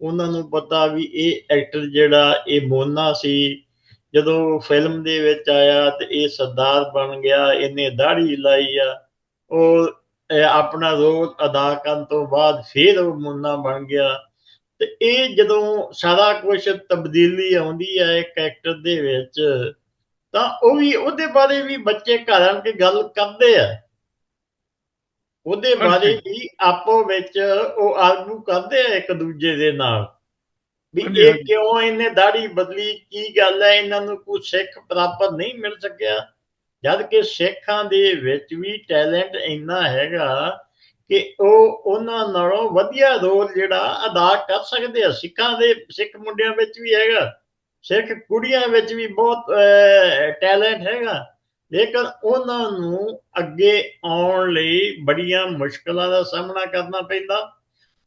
ਉਹਨਾਂ ਨੂੰ ਪਤਾ ਵੀ ਇਹ ਐਕਟਰ ਜਿਹੜਾ ਇਹ ਮੋਨਾ ਸੀ। ਜਦੋਂ ਫਿਲਮ ਦੇ ਵਿੱਚ ਆਇਆ ਤੇ ਇਹ ਸਰਦਾਰ ਬਣ ਗਿਆ, ਇਹਨੇ ਦਾੜੀ ਲਾਈ ਆ। ਉਹ ਆਪਣਾ ਰੋਲ ਅਦਾ ਕਰਨ ਤੋਂ ਬਾਅਦ ਫੇਰ ਉਹ ਮੁੰਨਾ ਬਣ ਗਿਆ। ਤੇ ਇਹ ਜਦੋਂ ਸਾਰਾ ਕੁਝ ਤਬਦੀਲੀ ਆਉਂਦੀ ਹੈ ਇੱਕ ਐਕਟਰ ਦੇ ਵਿੱਚ, ਤਾਂ ਉਹ ਵੀ ਉਹਦੇ ਬਾਰੇ ਵੀ ਬੱਚੇ ਘਰ ਆਣ ਕੇ ਗੱਲ ਕਰਦੇ ਆ। ਉਹਦੇ ਬਾਰੇ ਵੀ ਆਪੋ ਵਿੱਚ ਉਹ ਆਰਗੂ ਕਰਦੇ ਆ ਇੱਕ ਦੂਜੇ ਦੇ ਨਾਲ। ਵੀ ਇਹ। ਕਿਉਂ ਇਹਨੇ ਦਾੜੀ ਬਦਲੀ? ਕੀ ਗੱਲ ਹੈ? ਇਹਨਾਂ ਨੂੰ ਕੋਈ ਸਿੱਖ ਪ੍ਰਾਪਤ ਨਹੀਂ ਮਿਲ ਸਕਿਆ। ਜਦ ਕਿ ਸਿੱਖਾਂ ਦੇ ਵਿੱਚ ਵੀ ਟੈਲੈਂਟ ਇੰਨਾ ਹੈਗਾ ਕਿ ਉਹ ਉਹਨਾਂ ਨਾਲੋਂ ਵਧੀਆ ਰੋਲ ਜਿਹੜਾ ਅਦਾ ਕਰ ਸਕਦੇ ਆ। ਸਿੱਖਾਂ ਦੇ ਸਿੱਖ ਮੁੰਡਿਆਂ ਵਿੱਚ ਵੀ ਹੈਗਾ। ਸਿੱਖ ਕੁੜੀਆਂ ਵਿੱਚ ਵੀ ਬਹੁਤ ਟੈਲੈਂਟ ਹੈਗਾ। ਲੇਕਿਨ ਉਹਨਾਂ ਨੂੰ ਅੱਗੇ ਆਉਣ ਲਈ ਬੜੀਆਂ ਮੁਸ਼ਕਲਾਂ ਦਾ ਸਾਹਮਣਾ ਕਰਨਾ ਪੈਂਦਾ।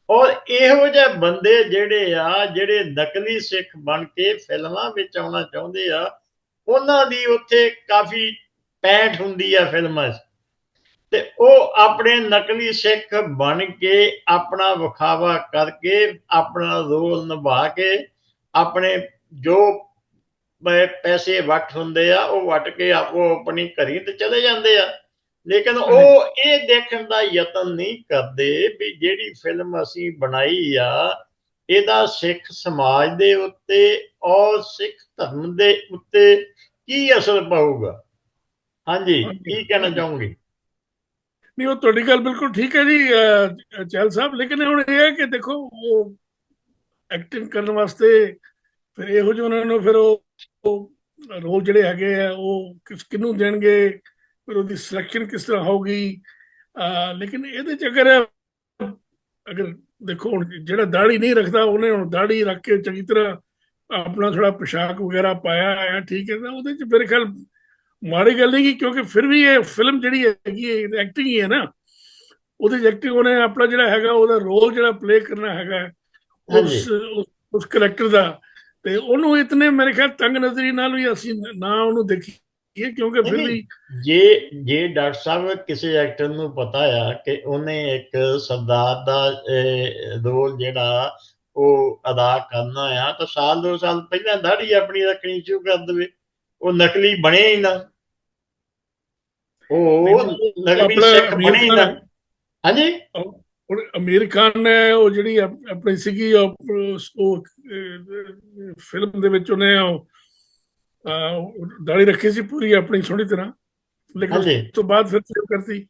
ਔਰ ਇਹੋ ਜਿਹੇ ਬੰਦੇ ਜਿਹੜੇ ਆ, ਜਿਹੜੇ ਨਕਲੀ ਸਿੱਖ ਬਣ ਕੇ ਫਿਲਮਾਂ ਵਿੱਚ ਆਉਣਾ ਚਾਹੁੰਦੇ ਆ, ਉਹਨਾਂ ਦੀ ਉੱਥੇ ਕਾਫੀ ਪੈਂਠ ਹੁੰਦੀ ਆ ਫਿਲਮਾਂ 'ਚ। ਤੇ ਉਹ ਆਪਣੇ ਨਕਲੀ ਸਿੱਖ ਬਣ ਕੇ ਆਪਣਾ ਵਿਖਾਵਾ ਕਰਕੇ, ਆਪਣਾ ਰੋਲ ਨਿਭਾ ਕੇ, ਆਪਣੇ ਜੋ ਪੈਸੇ ਵੱਟ ਹੁੰਦੇ ਆ ਉਹ ਵੱਟ ਕੇ ਆਪੋ ਆਪਣੀ ਘਰੀ ਤੇ ਚਲੇ ਜਾਂਦੇ ਆ। ਲੇਕਿਨ ਉਹ ਇਹ ਦੇਖਣ ਦਾ ਯਤਨ ਨਹੀਂ ਕਰਦੇ ਵੀ ਜਿਹੜੀ ਫਿਲਮ ਅਸੀਂ ਬਣਾਈ ਆ ਇਹਦਾ ਸਿੱਖ ਸਮਾਜ ਦੇ ਉੱਤੇ ਔਰ ਸਿੱਖ ਧਰਮ ਦੇ ਉੱਤੇ ਕੀ ਅਸਰ ਪਾਊਗਾ? ਹਾਂਜੀ ਕੀ ਕਹਿਣਾ ਚਾਹੋਗੇ? ਨਹੀਂ ਉਹ ਤੁਹਾਡੀ ਗੱਲ ਬਿਲਕੁਲ ਠੀਕ ਹੈ ਜੀ ਅਹ, ਚਹਿਲ ਸਾਹਿਬ। ਲੇਕਿਨ ਹੁਣ ਇਹ ਹੈ ਕਿ ਦੇਖੋ ਉਹ ਐਕਟਿੰਗ ਕਰਨ ਵਾਸਤੇ ਫਿਰ ਇਹੋ ਜਿਹੇ ਉਹਨਾਂ ਨੂੰ ਫਿਰ ਉਹ ਰੋਲ ਜਿਹੜੇ ਹੈਗੇ ਆ ਉਹ ਕਿਸ ਕਿਹਨੂੰ ਦੇਣਗੇ? ਫਿਰ ਉਹਦੀ ਸਿਲੈਕਸ਼ਨ ਕਿਸ ਤਰ੍ਹਾਂ ਹੋਊਗੀ? ਲੇਕਿਨ ਇਹਦੇ ਚ ਅਗਰ ਅਗਰ ਦੇਖੋ ਹੁਣ ਜਿਹੜਾ ਦਾੜੀ ਨਹੀਂ ਰੱਖਦਾ ਉਹਨੇ ਹੁਣ ਦਾੜੀ ਰੱਖ ਕੇ ਚੰਗੀ ਤਰ੍ਹਾਂ ਆਪਣਾ ਥੋੜਾ ਪੋਸ਼ਾਕ ਵਗੈਰਾ ਪਾਇਆ ਹੈ ਠੀਕ ਹੈ ਤਾਂ ਉਹਦੇ ਚ ਮੇਰੇ ਖਿਆਲ ਮਾੜੀ ਗੱਲ ਨਹੀਂ ਕਿਉਂਕਿ ਫਿਰ ਵੀ ਇਹ ਫਿਲਮ ਜਿਹੜੀ ਹੈਗੀ ਹੈ ਐਕਟਿੰਗ ਹੀ ਹੈ ਨਾ। ਉਹਦੇ ਚ ਐਕਟਿੰਗ ਉਹਨੇ ਆਪਣਾ ਜਿਹੜਾ ਹੈਗਾ ਉਹਦਾ ਰੋਲ ਜਿਹੜਾ ਪਲੇ ਕਰਨਾ ਹੈਗਾ ਉਸ- ਉਸ ਕਰੈਕਟਰ ਦਾ। ਤੇ ਉਹਨੂੰ ਇਤਨੇ ਮੇਰੇ ਖਿਆਲ ਤੰਗ ਨਜ਼ਰੀ ਨਾਲ ਵੀ ਅਸੀਂ ਨਾ ਉਹਨੂੰ ਦੇਖੀਏ ਕਿਉਂਕਿ ਫਿਰ ਵੀ ਜੇ ਜੇ ਡਾਕਟਰ ਸਾਹਿਬ ਕਿਸੇ ਐਕਟਰ ਨੂੰ ਪਤਾ ਆ ਕਿ ਉਹਨੇ ਇੱਕ ਸਰਦਾਰ ਦਾ ਰੋਲ ਜਿਹੜਾ ਉਹ ਅਦਾ ਕਰਨਾ ਆ ਤਾਂ ਸਾਲ ਦੋ ਸਾਲ ਪਹਿਲਾਂ ਦਾੜੀ ਆਪਣੀ ਰੱਖਣੀ ਸ਼ੁਰੂ ਕਰ ਦੇਵੇ। ਉਹ ਨਕਲੀ ਬਣੇ ਹੀ ਨਾ। ਉਹ ਨਕਲੀ ਸਿੱਖ ਬਣੇ ਹੀ ਨਾ। ਹਾਂਜੀ? ਹੁਣ ਅਮੀਰ ਨੇ ਉਹ ਜਿਹੜੀ ਆਪ- ਆਪਣੀ ਸੀਗੀ ਉਹ ਫਿਲਮ ਦੇ ਵਿੱਚ ਉਹਨੇ ਦਾੜੀ ਰੱਖੀ ਸੀ ਪੂਰੀ ਆਪਣੀ ਸੋਹਣੀ ਤਰ੍ਹਾਂ ਲੇਕਿਨ। ਤੋਂ ਬਾਅਦ ਫਿਰ ਸੇਵ ਕਰਤੀ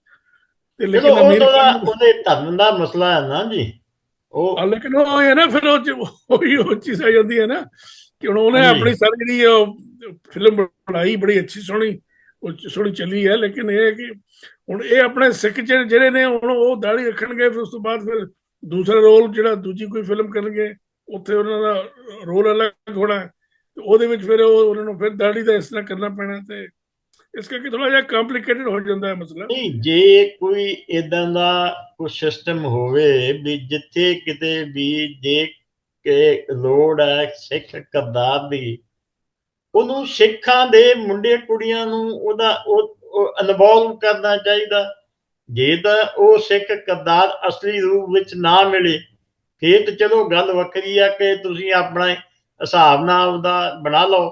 ਤੇ ਲੇਕਿਨ ਅਮੀਰ ਉਹਦੇ ਧਰਮ ਦਾ ਮਸਲਾ ਹੈ ਨਾ ਜੀ ਉਹ ਲੇਕਿਨ ਉਹ ਹੈ ਨਾ ਫਿਰ ਉਹ ਚ- ਉਹੀ ਚੀਜ਼ ਆ ਜਾਂਦੀ ਹੈ ਨਾ ਕਿ ਉਹਨੇ। ਆਪਣੀ ਸਾਰੀ ਜਿਹੜੀ ਫਿਲਮ ਬਣਾਈ ਬੜੀ ਅੱਛੀ ਸੋਹਣੀ ਉਹ ਚ- ਚੱਲੀ ਹੈ, ਲੇਕਿਨ ਇਹ ਹੈ ਕਿ ਹੁਣ ਇਹ ਆਪਣੇ ਸਿੱਖ ਜਿਹੜੇ ਨੇ, ਹੁਣ ਉਹ ਦਾੜੀ ਰੱਖਣਗੇ, ਫਿਰ ਉਸ ਤੋਂ ਬਾਅਦ ਫਿਰ ਦੂਸਰਾ ਰੋਲ ਜਿਹੜਾ ਦੂਜੀ ਕੋਈ ਫਿਲਮ ਕਰਨਗੇ, ਉੱਥੇ ਉਹਨਾਂ ਦਾ ਰੋਲ ਅਲੱਗ ਹੋਣਾ ਤੇ ਉਹਦੇ ਵਿੱਚ ਫਿਰ ਉਹ ਉਹਨਾਂ ਨੂੰ ਫਿਰ ਦਾੜੀ ਦਾ ਇਸ ਤਰ੍ਹਾਂ ਕਰਨਾ ਪੈਣਾ ਤੇ ਇਸ ਕਰਕੇ ਥੋੜਾ ਜਿਹਾ ਕੰਪਲਿਕੇਟਡ ਹੋ ਜਾਂਦਾ ਹੈ ਮਸਲਾ। ਨਹੀਂ, ਜੇ ਕੋਈ ਇਦਾਂ ਦਾ ਕੋਈ ਸਿਸਟਮ ਹੋਵੇ ਵੀ ਜਿੱਥੇ ਕਿਤੇ ਵੀ ਜੇ ਕਿ ਲੋੜ ਹੈ ਸਿੱਖ ਕਰਦਾਰ ਦੀ ਉਹਨੂੰ ਸਿੱਖਾਂ ਦੇ ਮੁੰਡੇ ਕੁੜੀਆਂ ਨੂੰ ਉਹਦਾ ਉਹ ਇਨਵੋਲਵ ਕਰਨਾ ਚਾਹੀਦਾ। ਜੇ ਤਾਂ ਉਹ ਸਿੱਖ ਕਰਦਾਰ ਅਸਲੀ ਰੂਪ ਵਿੱਚ ਨਾ ਮਿਲੇ ਫੇਰ ਤਾਂ ਚਲੋ ਗੱਲ ਵੱਖਰੀ ਆ ਕਿ ਤੁਸੀਂ ਆਪਣਾ ਹਿਸਾਬ ਨਾਲ ਉਹਦਾ ਬਣਾ ਲਓ।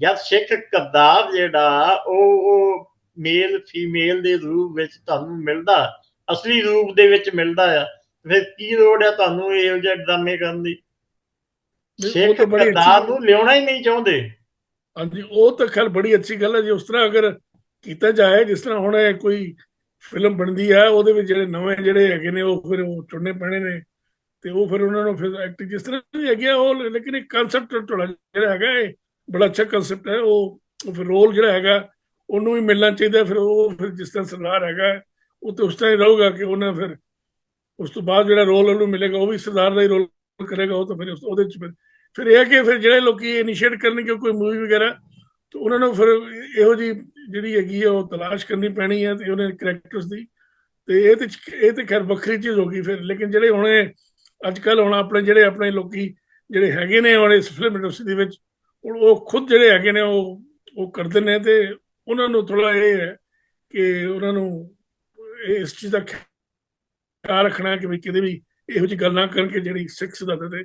ਜਦ ਸਿੱਖ ਕਰਦਾਰ ਜਿਹੜਾ ਉਹ ਉਹ ਮੇਲ ਫੀਮੇਲ ਦੇ ਰੂਪ ਵਿੱਚ ਤੁਹਾਨੂੰ ਮਿਲਦਾ ਅਸਲੀ ਰੂਪ ਦੇ ਵਿੱਚ ਮਿਲਦਾ ਆ ਫਿਰ ਕੀ ਲੋੜ ਹੈ ਤੁਹਾਨੂੰ ਇਹੋ ਜਿਹੇ ਡਰਾਮੇ ਕਰਨ ਦੀ? ਸਿੱਖ ਅੱਛੀ ਨੂੰ ਲਿਆਉਣਾ ਹੀ ਨਹੀਂ ਚਾਹੁੰਦੇ। ਹਾਂਜੀ, ਉਹ ਤਾਂ ਖੈਰ ਬੜੀ ਅੱਛੀ ਗੱਲ ਹੈ ਜੇ। ਉਸ ਤਰ੍ਹਾਂ ਅਗਰ ਕੀਤਾ ਜਾਏ, ਜਿਸ ਤਰ੍ਹਾਂ ਹੁਣ ਕੋਈ ਫਿਲਮ ਬਣਦੀ ਹੈ, ਉਹਦੇ ਵਿੱਚ ਜਿਹੜੇ ਨਵੇਂ ਜਿਹੜੇ ਹੈਗੇ ਨੇ, ਉਹ ਫਿਰ ਉਹ ਚੁਣਨੇ ਪੈਣੇ ਨੇ। ਤੇ ਉਹ ਫਿਰ ਉਹਨਾਂ ਨੂੰ ਫਿਰ ਐਕਟਿੰਗ ਜਿਸ ਤਰ੍ਹਾਂ ਦੀ ਹੈਗੀ ਉਹ ਲੇਕਿਨ ਇੱਕ ਕਨਸੈਪਟ ਥੋੜਾ ਜਿਹੜਾ ਹੈਗਾ ਇਹ ਬੜਾ ਅੱਛਾ ਕਨਸੈਪਟ ਹੈ। ਉਹ ਫਿਰ ਰੋਲ ਜਿਹੜਾ ਹੈਗਾ, ਉਹਨੂੰ ਵੀ ਮਿਲਣਾ ਚਾਹੀਦਾ ਫਿਰ ਉਹ ਫਿਰ ਜਿਸ ਤਰ੍ਹਾਂ ਸਰਦਾਰ ਹੈਗਾ, ਉਹ ਤੇ ਉਸ ਤਰ੍ਹਾਂ ਹੀ ਰਹੂਗਾ ਕਿ ਉਹਨੇ ਫਿਰ ਉਸ ਤੋਂ ਬਾਅਦ ਜਿਹੜਾ ਰੋਲ ਉਹਨੂੰ ਮਿਲੇਗਾ, ਉਹ ਵੀ ਸਰਦਾਰ ਦਾ ਹੀ ਰੋਲ ਕਰੇਗਾ। ਉਹ ਤਾਂ ਫਿਰ ਉਸ- ਉਹਦੇ ਚ ਫਿਰ ਇਹ ਕਿ ਫਿਰ ਜਿਹੜੇ ਲੋਕੀ ਇਨੀਸ਼ੀਏਟ ਕਰਨਗੇ ਕੋਈ ਮੂਵੀ ਵਗੈਰਾ, ਤੇ ਉਹਨਾਂ ਨੂੰ ਫਿਰ ਇਹੋ ਜੀ ਜਿਹੜੀ ਹੈਗੀ ਆ ਉਹ ਤਲਾਸ਼ ਕਰਨੀ ਪੈਣੀ ਹੈ ਤੇ ਉਹਨੇ ਕਰੈਕਟਰਸ ਦੀ। ਤੇ ਇਹ ਤੇ ਇਹ ਤੇ ਖੈਰ ਵੱਖਰੀ ਚੀਜ਼ ਹੋ ਗਈ ਫਿਰ, ਲੇਕਿਨ ਜਿਹੜੇ ਹੁਣ ਅੱਜ ਕੱਲ ਹੁਣ ਆਪਣੇ ਜਿਹੜੇ ਆਪਣੇ ਲੋਕੀ ਜਿਹੜੇ ਹੈਗੇ ਨੇ ਹੁਣ ਇਸ ਫਿਲਮ ਇੰਡਸਟਰੀ ਦੇ ਵਿੱਚ ਉਹ ਖੁਦ ਜਿਹੜੇ ਹੈਗੇ ਨੇ ਉਹ ਉਹ ਕਰਦੇ ਨੇ ਤੇ ਉਹਨਾਂ ਨੂੰ ਥੋੜਾ ਇਹ ਹੈ ਕਿ ਉਹਨਾਂ ਨੂੰ ਇਹ ਇਸ ਚੀਜ਼ ਦਾ ਖਿਆਲ ਰੱਖਣਾ ਕਿ ਵੀ ਕਿਤੇ ਵੀ ਇਹੋ ਜਿਹੀ ਗੱਲ ਨਾ ਕਰਨ ਕਿ ਜਿਹੜੀ ਸਿੱਖ ਸਿਧਾਂਤ ਤੇ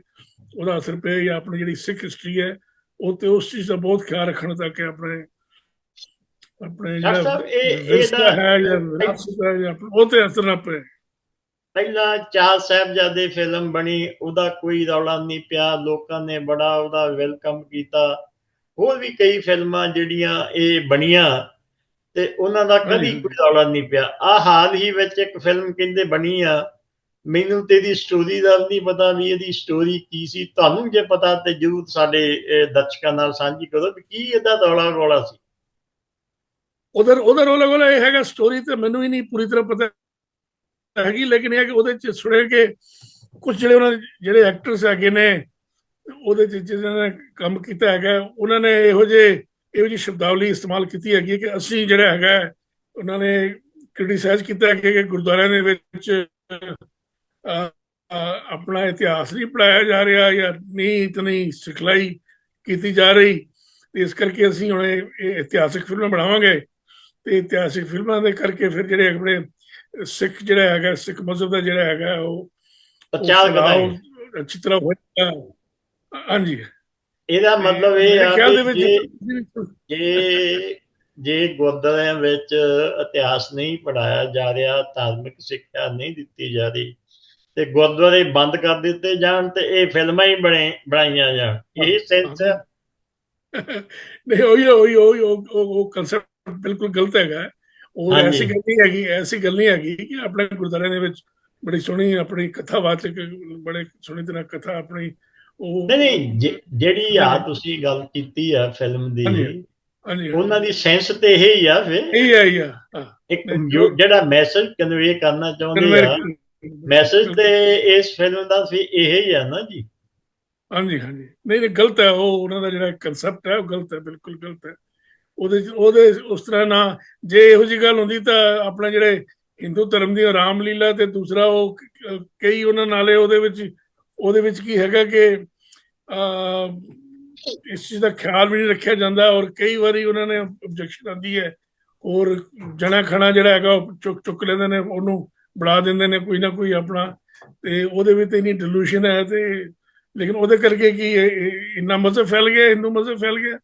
ਉਹਦਾ ਅਸਰ ਪਏ ਜਾਂ ਆਪਣੀ ਜਿਹੜੀ ਸਿੱਖ ਹਿਸਟਰੀ ਹੈ ਉਹ ਤੇ ਉਸ ਚੀਜ਼ ਦਾ ਬਹੁਤ ਖਿਆਲ ਰੱਖਣਾ ਤਾਂ ਕਿ ਆਪਣੇ ਆਪਣੇ ਜਿਹੜਾ ਸਾਹਿਬ, ਇਹ- ਇਹਦਾ- ਹੈ ਜਾਂ ਉਹ ਤੇ ਅਸਰ ਨਾ ਪਏ। ਪਹਿਲਾਂ ਚਾਰ ਸਾਹਿਬਜ਼ਾਦੇ ਫਿਲਮ ਬਣੀ ਉਹਦਾ ਕੋਈ ਰੌਲਾ ਨਹੀਂ ਪਿਆ ਲੋਕਾਂ ਨੇ ਬੜਾ ਉਹਦਾ ਵੈਲਕਮ ਕੀਤਾ। ਹੋਰ ਵੀ ਕਈ ਫਿਲਮਾਂ ਜਿਹੜੀਆਂ ਇਹ ਬਣੀਆਂ ਤੇ ਉਹਨਾਂ ਦਾ ਕਦੀ। ਕੋਈ ਰੌਲਾ ਨਹੀਂ ਪਿਆ। ਆ ਹਾਲ ਹੀ ਵਿੱਚ ਇੱਕ ਫਿਲਮ ਕਹਿੰਦੇ ਬਣੀ ਆ ਮੈਨੂੰ ਤੇ ਇਹਦੀ ਸਟੋਰੀ ਦਾ ਨਹੀਂ ਪਤਾ ਵੀ ਇਹਦੀ ਸਟੋਰੀ ਕੀ ਸੀ। ਤੁਹਾਨੂੰ ਜੇ ਪਤਾ ਤੇ ਜਰੂਰ ਸਾਡੇ ਦਰਸ਼ਕਾਂ ਨਾਲ ਸਾਂਝੀ ਕਰੋ ਵੀ ਕੀ ਇਹਦਾ ਰੌਲਾ ਰੌਲਾ ਸੀ। ਉਧਰ ਉਧਰ ਉਹ ਲੋਗੋ ਇਹ ਹੈਗਾ ਸਟੋਰੀ ਤੇ ਮੈਨੂੰ ਹੀ ਨਹੀਂ ਪੂਰੀ ਤਰ੍ਹਾਂ ਪਤਾ ਹੈਗੀ, ਲੇਕਿਨ ਇਹ ਕਿ ਉਹਦੇ ਚ ਸੁਣੇ ਕਿ ਕੁਝ ਜਿਹੜੇ ਉਹਨਾਂ ਜਿਹੜੇ ਐਕਟਰਸ ਹੈਗੇ ਨੇ, ਉਹਦੇ ਚ ਜਿਹਨਾਂ ਨੇ ਕੰਮ ਕੀਤਾ ਹੈਗਾ, ਉਹਨਾਂ ਨੇ ਇਹੋ ਜਿਹੇ, ਇਹੋ ਜਿਹੀ ਸ਼ਬਦਾਵਲੀ ਇਸਤੇਮਾਲ ਕੀਤੀ ਹੈਗੀ ਕਿ ਅਸੀਂ ਜਿਹੜਾ ਹੈਗਾ, ਉਹਨਾਂ ਨੇ ਕ੍ਰਿਟਿਸਾਈਜ਼ ਕੀਤਾ ਕਿ ਗੁਰਦੁਆਰਿਆਂ ਦੇ ਵਿੱਚ ਆਪਣਾ ਇਤਿਹਾਸ ਨਹੀਂ ਪੜਾਇਆ ਜਾ ਰਿਹਾ ਜਾਂ ਨਹੀਂ ਸਿਖਲਾਈ ਕੀਤੀ ਜਾ ਰਹੀ ਇਸ ਕਰਕੇ ਅਸੀਂ ਹੁਣ ਇਹ ਇਤਿਹਾਸਕ ਫਿਲਮਾਂ ਬਣਾਵਾਂਗੇ। ਤੇ ਇਤਿਹਾਸਿਕ ਫਿਲਮਾਂ ਦੇ ਕਰਕੇ ਫਿਰ ਜਿਹੜੇ ਆਪਣੇ ਸਿੱਖ ਜਿਹੜਾ ਹੈਗਾ ਸਿੱਖ ਮਜ਼ਹਬ ਦਾ ਜਿਹੜਾ ਹੈਗਾ ਉਹ ਪ੍ਰਚਾਰ ਕਰਾਂਗੇ ਅੱਛੀ ਤਰ੍ਹਾਂ ਹੋਏਗਾ ਹਾਂਜੀ। ਇਹਦਾ ਮਤਲਬ ਇਹ ਆ ਵਿੱਚ ਜੇ ਜੇ ਗੁਰਦੁਆਰਿਆਂ ਵਿੱਚ ਇਤਿਹਾਸ ਨਹੀਂ ਪੜਾਇਆ ਜਾ ਰਿਹਾ ਧਾਰਮਿਕ ਸਿੱਖਿਆ ਨਹੀਂ ਦਿੱਤੀ ਜਾ ਰਹੀ ਤੇ ਗੁਰਦੁਆਰੇ ਬੰਦ ਕਰ ਦਿੱਤੇ ਜਾਣ ਤੇ ਇਹ ਫਿਲਮਾਂ ਹੀ ਬਣੇ ਬਣਾਈਆਂ ਜਾਣ। ਇਹ ਸੈਂਸ ਨਹੀਂ ਉਹੀ ਉਹੀ ਉਹੀ ਉਹ ਕਨਸੈਪਟ ਬਿਲਕੁਲ ਗਲਤ ਹੈਗਾ। ਉਹ। ਐਸੀ ਗੱਲ ਨਹੀਂ ਹੈਗੀ ਐਸੀ ਗੱਲ ਨਹੀਂ ਹੈਗੀ ਕਿ ਆਪਣੇ ਗੁਰਦੁਆਰਿਆਂ ਦੇ ਵਿੱਚ ਬੜੀ ਸੋਹਣੀ ਆਪਣੀ ਕਥਾਵਾਚਕ ਬੜੇ ਸੋਹਣੀ ਤਰ੍ਹਾਂ ਕਥਾ ਆਪਣੀ ਉਹ ਨਹੀਂ ਨਹੀਂ ਜਿਹੜੀ ਆ। ਤੁਸੀਂ ਗੱਲ ਕੀਤੀ ਆ ਫਿਲਮ ਦੀ ਉਹਨਾਂ ਦੀ ਸੈਂਸ ਤੇ ਇਹ ਹੀ ਆ ਫਿਰ। ਇਹ ਹੈ ਹਾਂ। ਇੱਕ ਜਿਹੜਾ ਮੈਸੇਜ ਕਨਵੇ ਕਰਨਾ ਚਾਹੁੰਦੇ ਆ ਮੈਸੇਜ ਤੇ ਇਸ ਫਿਲਮ ਦਾ ਵੀ ਇਹ ਹੀ ਆ ਨਾ ਜੀ? ਹਾਂਜੀ ਹਾਂਜੀ। ਨਹੀਂ ਨਹੀਂ ਗਲਤ ਹੈ। ਉਹ ਉਹਨਾਂ ਦਾ ਜਿਹੜਾ ਕਨਸੈਪਟ ਹੈ ਉਹ ਗਲਤ ਹੈ ਬਿਲਕੁਲ ਗਲਤ ਹੈ। ਉਹਦੇ ਉਹਦੇ ਉਸ ਤਰ੍ਹਾਂ ਨਾ ਜੇ ਇਹੋ ਜਿਹੀ ਗੱਲ ਹੁੰਦੀ ਤਾਂ ਆਪਣੇ ਜਿਹੜੇ ਹਿੰਦੂ ਧਰਮ ਦੀ ਰਾਮਲੀਲਾ ਤੇ ਦੂਸਰਾ ਉਹ ਕਈ ਉਹਨਾਂ ਨਾਲੇ ਉਹਦੇ ਵਿੱਚ ਉਹਦੇ ਵਿੱਚ ਕੀ ਹੈਗਾ ਕਿ ਅ ਇਸ ਚੀਜ਼ ਦਾ ਖਿਆਲ ਵੀ ਨਹੀਂ ਰੱਖਿਆ ਜਾਂਦਾ ਔਰ ਕਈ ਵਾਰੀ ਉਹਨਾਂ ਨੇ ਆਬਜੈਕਸ਼ਨ ਆਉਂਦੀ ਹੈ। ਔਰ ਜਣਾ ਖਣਾ ਜਿਹੜਾ ਹੈਗਾ ਉਹ ਚੁੱਕ ਚੁੱਕ ਲੈਂਦੇ ਨੇ ਉਹਨੂੰ ਬਣਾ ਦਿੰਦੇ ਨੇ ਕੋਈ ਨਾ ਕੋਈ ਆਪਣਾ ਤੇ ਉਹਦੇ ਵਿੱਚ ਇੰਨੀ ਡਿਲੂਸ਼ਨ ਹੈ ਤੇ ਲੇਕਿਨ ਉਹਦੇ ਕਰਕੇ ਕੀ ਇੰਨਾ ਮਜ਼ਹਬ ਫੈਲ ਗਿਆ ਹਿੰਦੂ ਮਜ਼ਹਬ ਫੈਲ ਗਿਆ। ਇਟ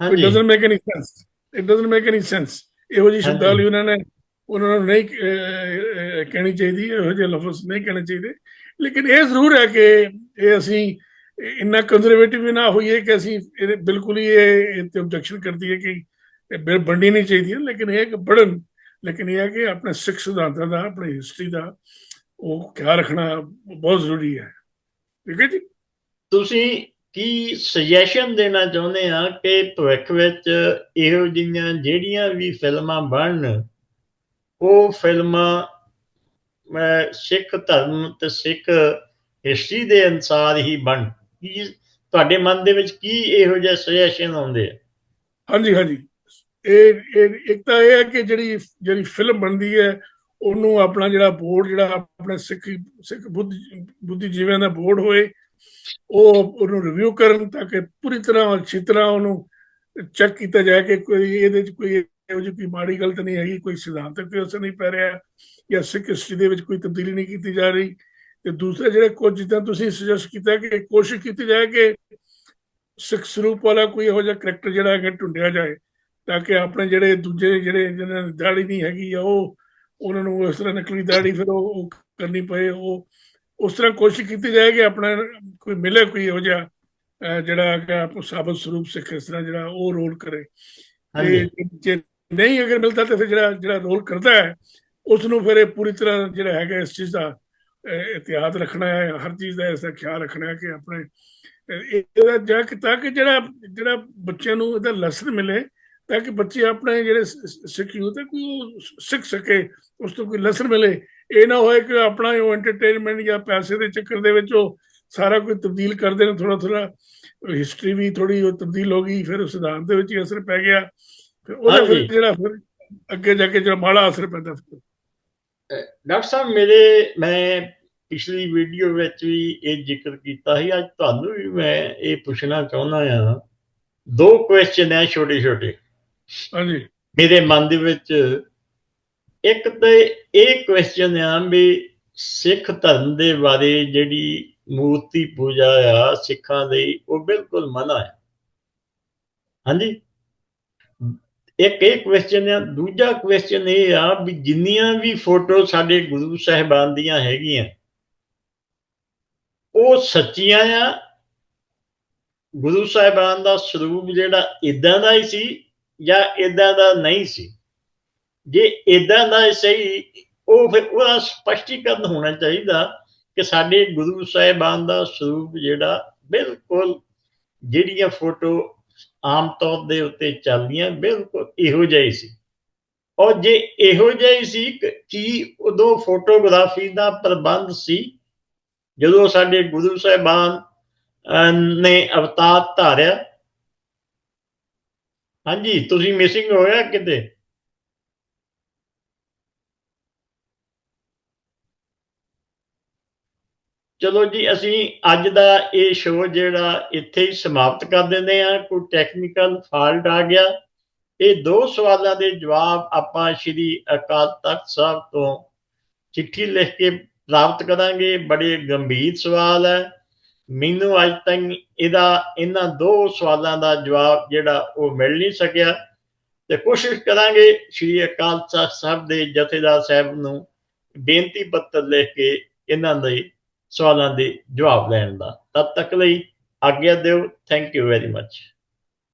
ਹਾਂਜੀ। Doesn't make any sense it doesn't make any sense ਇਹੋ ਜਿਹੀ। ਸ਼ਬਦਾਵਲੀ ਉਹਨਾਂ ਨੇ ਉਹਨਾਂ ਨੂੰ ਨਹੀਂ ਕਹਿਣੀ ਚਾਹੀਦੀ ਇਹੋ ਜਿਹੇ ਲਫ਼ਜ਼ ਨਹੀਂ ਕਹਿਣੇ ਚਾਹੀਦੇ। ਲੇਕਿਨ ਇਹ ਜ਼ਰੂਰ ਹੈ ਕਿ ਇਹ ਅਸੀਂ ਇੰਨਾ ਕੰਜ਼ਰਵੇਟਿਵ ਵੀ ਨਾ ਹੋਈਏ ਕਿ ਅਸੀਂ ਇਹਦੇ ਬਿਲਕੁਲ ਹੀ ਇਹ ਤੇ ਆਬਜੈਕਸ਼ਨ ਕਰਦੀ ਹੈ ਕਿ ਬਣਨੀ ਨਹੀਂ ਚਾਹੀਦੀ। ਲੇਕਿਨ ਇਹ ਕਿ ਪੜਨ ਲੇਕਿਨ ਇਹ ਹੈ ਕਿ ਆਪਣੇ ਸਿੱਖ ਸਿਧਾਂਤਾਂ ਦਾ ਆਪਣੀ ਹਿਸਟਰੀ ਦਾ ਉਹ ਖਿਆਲ ਰੱਖਣਾ ਬਹੁਤ ਜ਼ਰੂਰੀ ਹੈ। ਠੀਕ ਹੈ ਜੀ? ਤੁਸੀਂ ਕੀ ਸੁਜੈਸ਼ਨ ਦੇਣਾ ਚਾਹੁੰਦੇ ਆ ਕਿ ਭਵਿੱਖ ਵਿੱਚ ਇਹੋ ਜਿਹੀਆਂ ਜਿਹੜੀਆਂ ਵੀ ਫਿਲਮਾਂ ਬਣਨ ਉਹ ਫਿਲਮਾਂ ਸਿੱਖ ਧਰਮ ਤੇ ਸਿੱਖ ਹਿਸਟਰੀ ਦੇ ਅਨਸਾਰ ਹੀ ਬਣ? ਕੀ ਤੁਹਾਡੇ ਮਨ ਦੇ ਵਿੱਚ ਕੀ ਇਹੋ ਜਿਹੇ ਸੁਜੈਸ਼ਨ ਆਉਂਦੇ ਆ? ਹਾਂਜੀ ਹਾਂਜੀ। ਇਹ ਇੱਕ ਤਾਂ ਇਹ ਹੈ ਕਿ ਜਿਹੜੀ ਜਿਹੜੀ ਫਿਲਮ ਬਣਦੀ ਹੈ, ਉਹਨੂੰ ਆਪਣਾ ਜਿਹੜਾ ਬੋਰਡ, ਜਿਹੜਾ ਆਪਣੇ ਸਿੱਖ ਸਿੱਖ ਬੁੱਧ, ਬੁੱਧੀ ਬੁੱਧੀਜੀਵੀਆਂ ਦਾ ਬੋਰਡ ਹੋਏ, ਉਹ ਉਹਨੂੰ ਰਿਵਿਊ ਕਰਨ ਤਾਂ ਕਿ ਪੂਰੀ ਤਰ੍ਹਾਂ ਅੱਛੀ ਤਰ੍ਹਾਂ ਉਹਨੂੰ ਚੈੱਕ ਕੀਤਾ ਜਾਏ ਕਿ ਕੋਈ ਇਹਦੇ ਵਿੱਚ ਕੋਈ ਇਹੋ ਜਿਹੀ ਕੋਈ ਮਾੜੀ ਗਲਤ ਨਹੀਂ ਹੈਗੀ, ਕੋਈ ਸਿਧਾਂਤਕ ਕੋਈ ਅਸਰ ਨਹੀਂ ਪੈ ਰਿਹਾ ਜਾਂ ਸਿੱਖ ਹਿਸਟਰੀ ਦੇ ਵਿੱਚ ਕੋਈ ਤਬਦੀਲੀ ਨਹੀਂ ਕੀਤੀ ਜਾ ਰਹੀ। ਤੇ ਦੂਸਰੇ ਜਿਹੜੇ ਕੁਝ ਜਿੱਦਾਂ ਤੁਸੀਂ ਸੁਜੈਸਟ ਕੀਤਾ ਕਿ ਕੋਸ਼ਿਸ਼ ਕੀਤੀ ਜਾਏ ਕਿ ਸਿੱਖ ਸਰੂਪ ਵਾਲਾ ਕੋਈ ਇਹੋ ਜਿਹਾ ਕਰੈਕਟਰ ਜਿਹੜਾ ਹੈਗਾ ਢੁੰਡਿਆ ਜਾਏ ਤਾਂ ਕਿ ਆਪਣੇ ਜਿਹੜੇ ਦੂਜੇ ਜਿਹੜੇ ਜਿਹਨਾਂ ਦੀ ਦਾੜੀ ਨਹੀਂ ਹੈਗੀ ਆ ਉਹ ਉਹਨਾਂ ਨੂੰ ਉਸ ਤਰ੍ਹਾਂ ਨਕਲੀ ਦਾੜੀ ਫਿਰ ਉਹ ਕਰਨੀ ਪਏ ਉਹ ਉਸ ਤਰ੍ਹਾਂ ਕੋਸ਼ਿਸ਼ ਕੀਤੀ ਜਾਏ ਕਿ ਆਪਣਾ ਕੋਈ ਮਿਲੇ ਕੋਈ ਜਿਹਾ ਅਹ, ਜਿਹੜਾ ਕਿ ਆਪ ਸਾਬਤ ਸਰੂਪ ਸਿੱਖ ਇਸ ਤਰ੍ਹਾਂ ਜਿਹੜਾ ਉਹ ਰੋਲ ਕਰੇ। ਤੇ ਜੇ ਨਹੀਂ ਅਗਰ ਮਿਲਦਾ ਤਾਂ ਫਿਰ ਜਿਹੜਾ ਜਿਹੜਾ ਰੋਲ ਕਰਦਾ ਹੈ ਉਸ ਨੂੰ ਫਿਰ ਇਹ ਪੂਰੀ ਤਰ੍ਹਾਂ ਜਿਹੜਾ ਹੈਗਾ ਇਸ ਚੀਜ਼ ਦਾ ਅਹ, ਇਤਿਹਾਦ ਰੱਖਣਾ ਹੈ ਹਰ ਚੀਜ਼ ਦਾ ਇਸ ਦਾ ਖਿਆਲ ਰੱਖਣਾ ਹੈ ਕਿ ਆਪਣੇ ਇਹਦਾ ਜਾ ਕਿ ਤਾਂ ਕਿ ਜਿਹੜਾ ਜਿਹੜਾ ਬੱਚਿਆਂ ਨੂੰ ਇਹਦਾ ਲੈਸਨ ਮਿਲੇ ਤਾਂ ਕਿ ਬੱਚੇ ਆਪਣੇ ਜਿਹੜੇ ਸਿੱਖ ਯੂਥ ਹੈ ਕੋਈ ਉਹ ਸਿੱਖ ਸਕੇ ਉਸ ਤੋਂ ਕੋਈ ਲੈਸਨ ਮਿਲੇ। ਇਹ ਨਾ ਹੋਏ ਕਿ ਆਪਣਾ ਉਹ ਐਂਟਰਟੇਨਮੈਂਟ ਜਾਂ ਪੈਸੇ ਦੇ ਚੱਕਰ ਦੇ ਵਿੱਚ ਉਹ ਸਾਰਾ ਕੁਝ ਤਬਦੀਲ ਕਰਦੇ ਨੇ ਥੋੜਾ ਥੋੜਾ ਹਿਸਟਰੀ ਵੀ ਥੋੜੀ ਉਹ ਤਬਦੀਲ ਹੋ ਗਈ ਫਿਰ ਸਿਧਾਂਤ ਦੇ ਵਿੱਚ ਹੀ ਅਸਰ ਪੈ ਗਿਆ। ਫਿਰ ਉਹਦਾ ਫਿਰ। ਜਿਹੜਾ ਫਿਰ ਅੱਗੇ ਜਾ ਕੇ ਜਿਹੜਾ ਮਾੜਾ ਅਸਰ ਪੈਂਦਾ ਫਿਰ। ਡਾਕਟਰ ਸਾਹਿਬ ਮੇਰੇ ਮੈਂ ਪਿਛਲੀ ਵੀਡੀਓ ਵਿੱਚ ਵੀ ਇਹ ਜ਼ਿਕਰ ਕੀਤਾ ਸੀ। ਅੱਜ ਤੁਹਾਨੂੰ ਵੀ ਮੈਂ ਇਹ ਪੁੱਛਣਾ ਚਾਹੁੰਦਾ ਆ ਦੋ ਕੁਐਸਚਨ ਹੈ ਛੋਟੇ ਛੋਟੇ ਹਾਂਜੀ। ਮੇਰੇ ਮਨ ਦੇ ਵਿੱਚ ਇੱਕ ਤੇ ਇਹ ਕੁਐਸਚਨ ਆ ਵੀ ਸਿੱਖ ਧਰਮ ਦੇ ਬਾਰੇ ਜਿਹੜੀ ਮੂਰਤੀ ਪੂਜਾ ਆ ਸਿੱਖਾਂ ਦੀ, ਉਹ ਬਿਲਕੁਲ ਮਨਾ ਹੈ ਹਾਂਜੀ। ਇੱਕ ਇਹ ਕੁਐਸਚਨ ਆ, ਦੂਜਾ ਕੁਐਸਚਨ ਇਹ ਆ ਵੀ ਜਿੰਨੀਆਂ ਵੀ ਫੋਟੋ ਸਾਡੇ ਗੁਰੂ ਸਾਹਿਬਾਨ ਦੀਆਂ ਹੈਗੀਆਂ, ਉਹ ਸੱਚੀਆਂ ਆ। ਗੁਰੂ ਸਾਹਿਬਾਨ ਦਾ ਸਰੂਪ ਜਿਹੜਾ ਇਦਾਂ ਦਾ ਹੀ ਸੀ ਜਾਂ ਇਦਾਂ ਦਾ ਨਹੀਂ ਸੀ। ਜੇ ਇਦਾਂ ਦਾ ਸਹੀ ਉਹ ਫਿਰ ਉਹਦਾ ਸਪਸ਼ਟੀਕਰਨ ਹੋਣਾ ਚਾਹੀਦਾ ਕਿ ਸਾਡੇ ਗੁਰੂ ਸਾਹਿਬਾਨ ਦਾ ਸਰੂਪ ਜਿਹੜਾ ਬਿਲਕੁਲ ਜਿਹੜੀਆਂ ਫੋਟੋ ਆਮ ਤੌਰ ਦੇ ਉੱਤੇ ਚੱਲਦੀਆਂ ਬਿਲਕੁਲ ਇਹੋ ਜਿਹਾ ਸੀ। ਔਰ ਜੇ ਇਹੋ ਜਿਹੀ ਸੀ ਕਿ ਉਦੋਂ ਫੋਟੋਗ੍ਰਾਫੀ ਦਾ ਪ੍ਰਬੰਧ ਸੀ ਜਦੋਂ ਸਾਡੇ ਗੁਰੂ ਸਾਹਿਬਾਨ ਅਹ, ਨੇ ਅਵਤਾਰ ਧਾਰਿਆ ਹਾਂਜੀ, ਤੁਸੀਂ ਮਿਸਿੰਗ ਹੋਇਆ ਕਿਤੇ? ਚਲੋ ਜੀ, ਅਸੀਂ ਅੱਜ ਦਾ ਇਹ ਸ਼ੋਅ ਜਿਹੜਾ ਇੱਥੇ ਹੀ ਸਮਾਪਤ ਕਰ ਦਿੰਦੇ ਹਾਂ। ਕੋਈ ਟੈਕਨੀਕਲ ਫਾਲਟ ਆ ਗਿਆ। ਇਹ ਦੋ ਸਵਾਲਾਂ ਦੇ ਜਵਾਬ ਆਪਾਂ ਸ਼੍ਰੀ ਅਕਾਲ ਤਖਤ ਸਾਹਿਬ ਤੋਂ ਚਿੱਠੀ ਲਿਖ ਕੇ ਪ੍ਰਾਪਤ ਕਰਾਂਗੇ। ਬੜੇ ਗੰਭੀਰ ਸਵਾਲ ਹੈ। ਮੈਨੂੰ ਅੱਜ ਤੱਕ ਇਹਦਾ, ਇਹਨਾਂ ਦੋ ਸਵਾਲਾਂ ਦਾ ਜਵਾਬ ਜਿਹੜਾ ਉਹ ਮਿਲ ਨਹੀਂ ਸਕਿਆ। ਤੇ ਕੋਸ਼ਿਸ਼ ਕਰਾਂਗੇ ਸ਼੍ਰੀ ਅਕਾਲ ਤਖਤ ਸਾਹਿਬ ਦੇ ਜਥੇਦਾਰ ਸਾਹਿਬ ਨੂੰ ਬੇਨਤੀ ਪੱਤਰ ਲਿਖ ਕੇ ਇਹਨਾਂ ਦੇ ਸਵਾਲਾਂ ਦੇ ਜਵਾਬ ਲੈਣ ਦਾ। ਤਦ ਤੱਕ ਲਈ ਆਗਿਆ ਦਿਓ। Thank you very much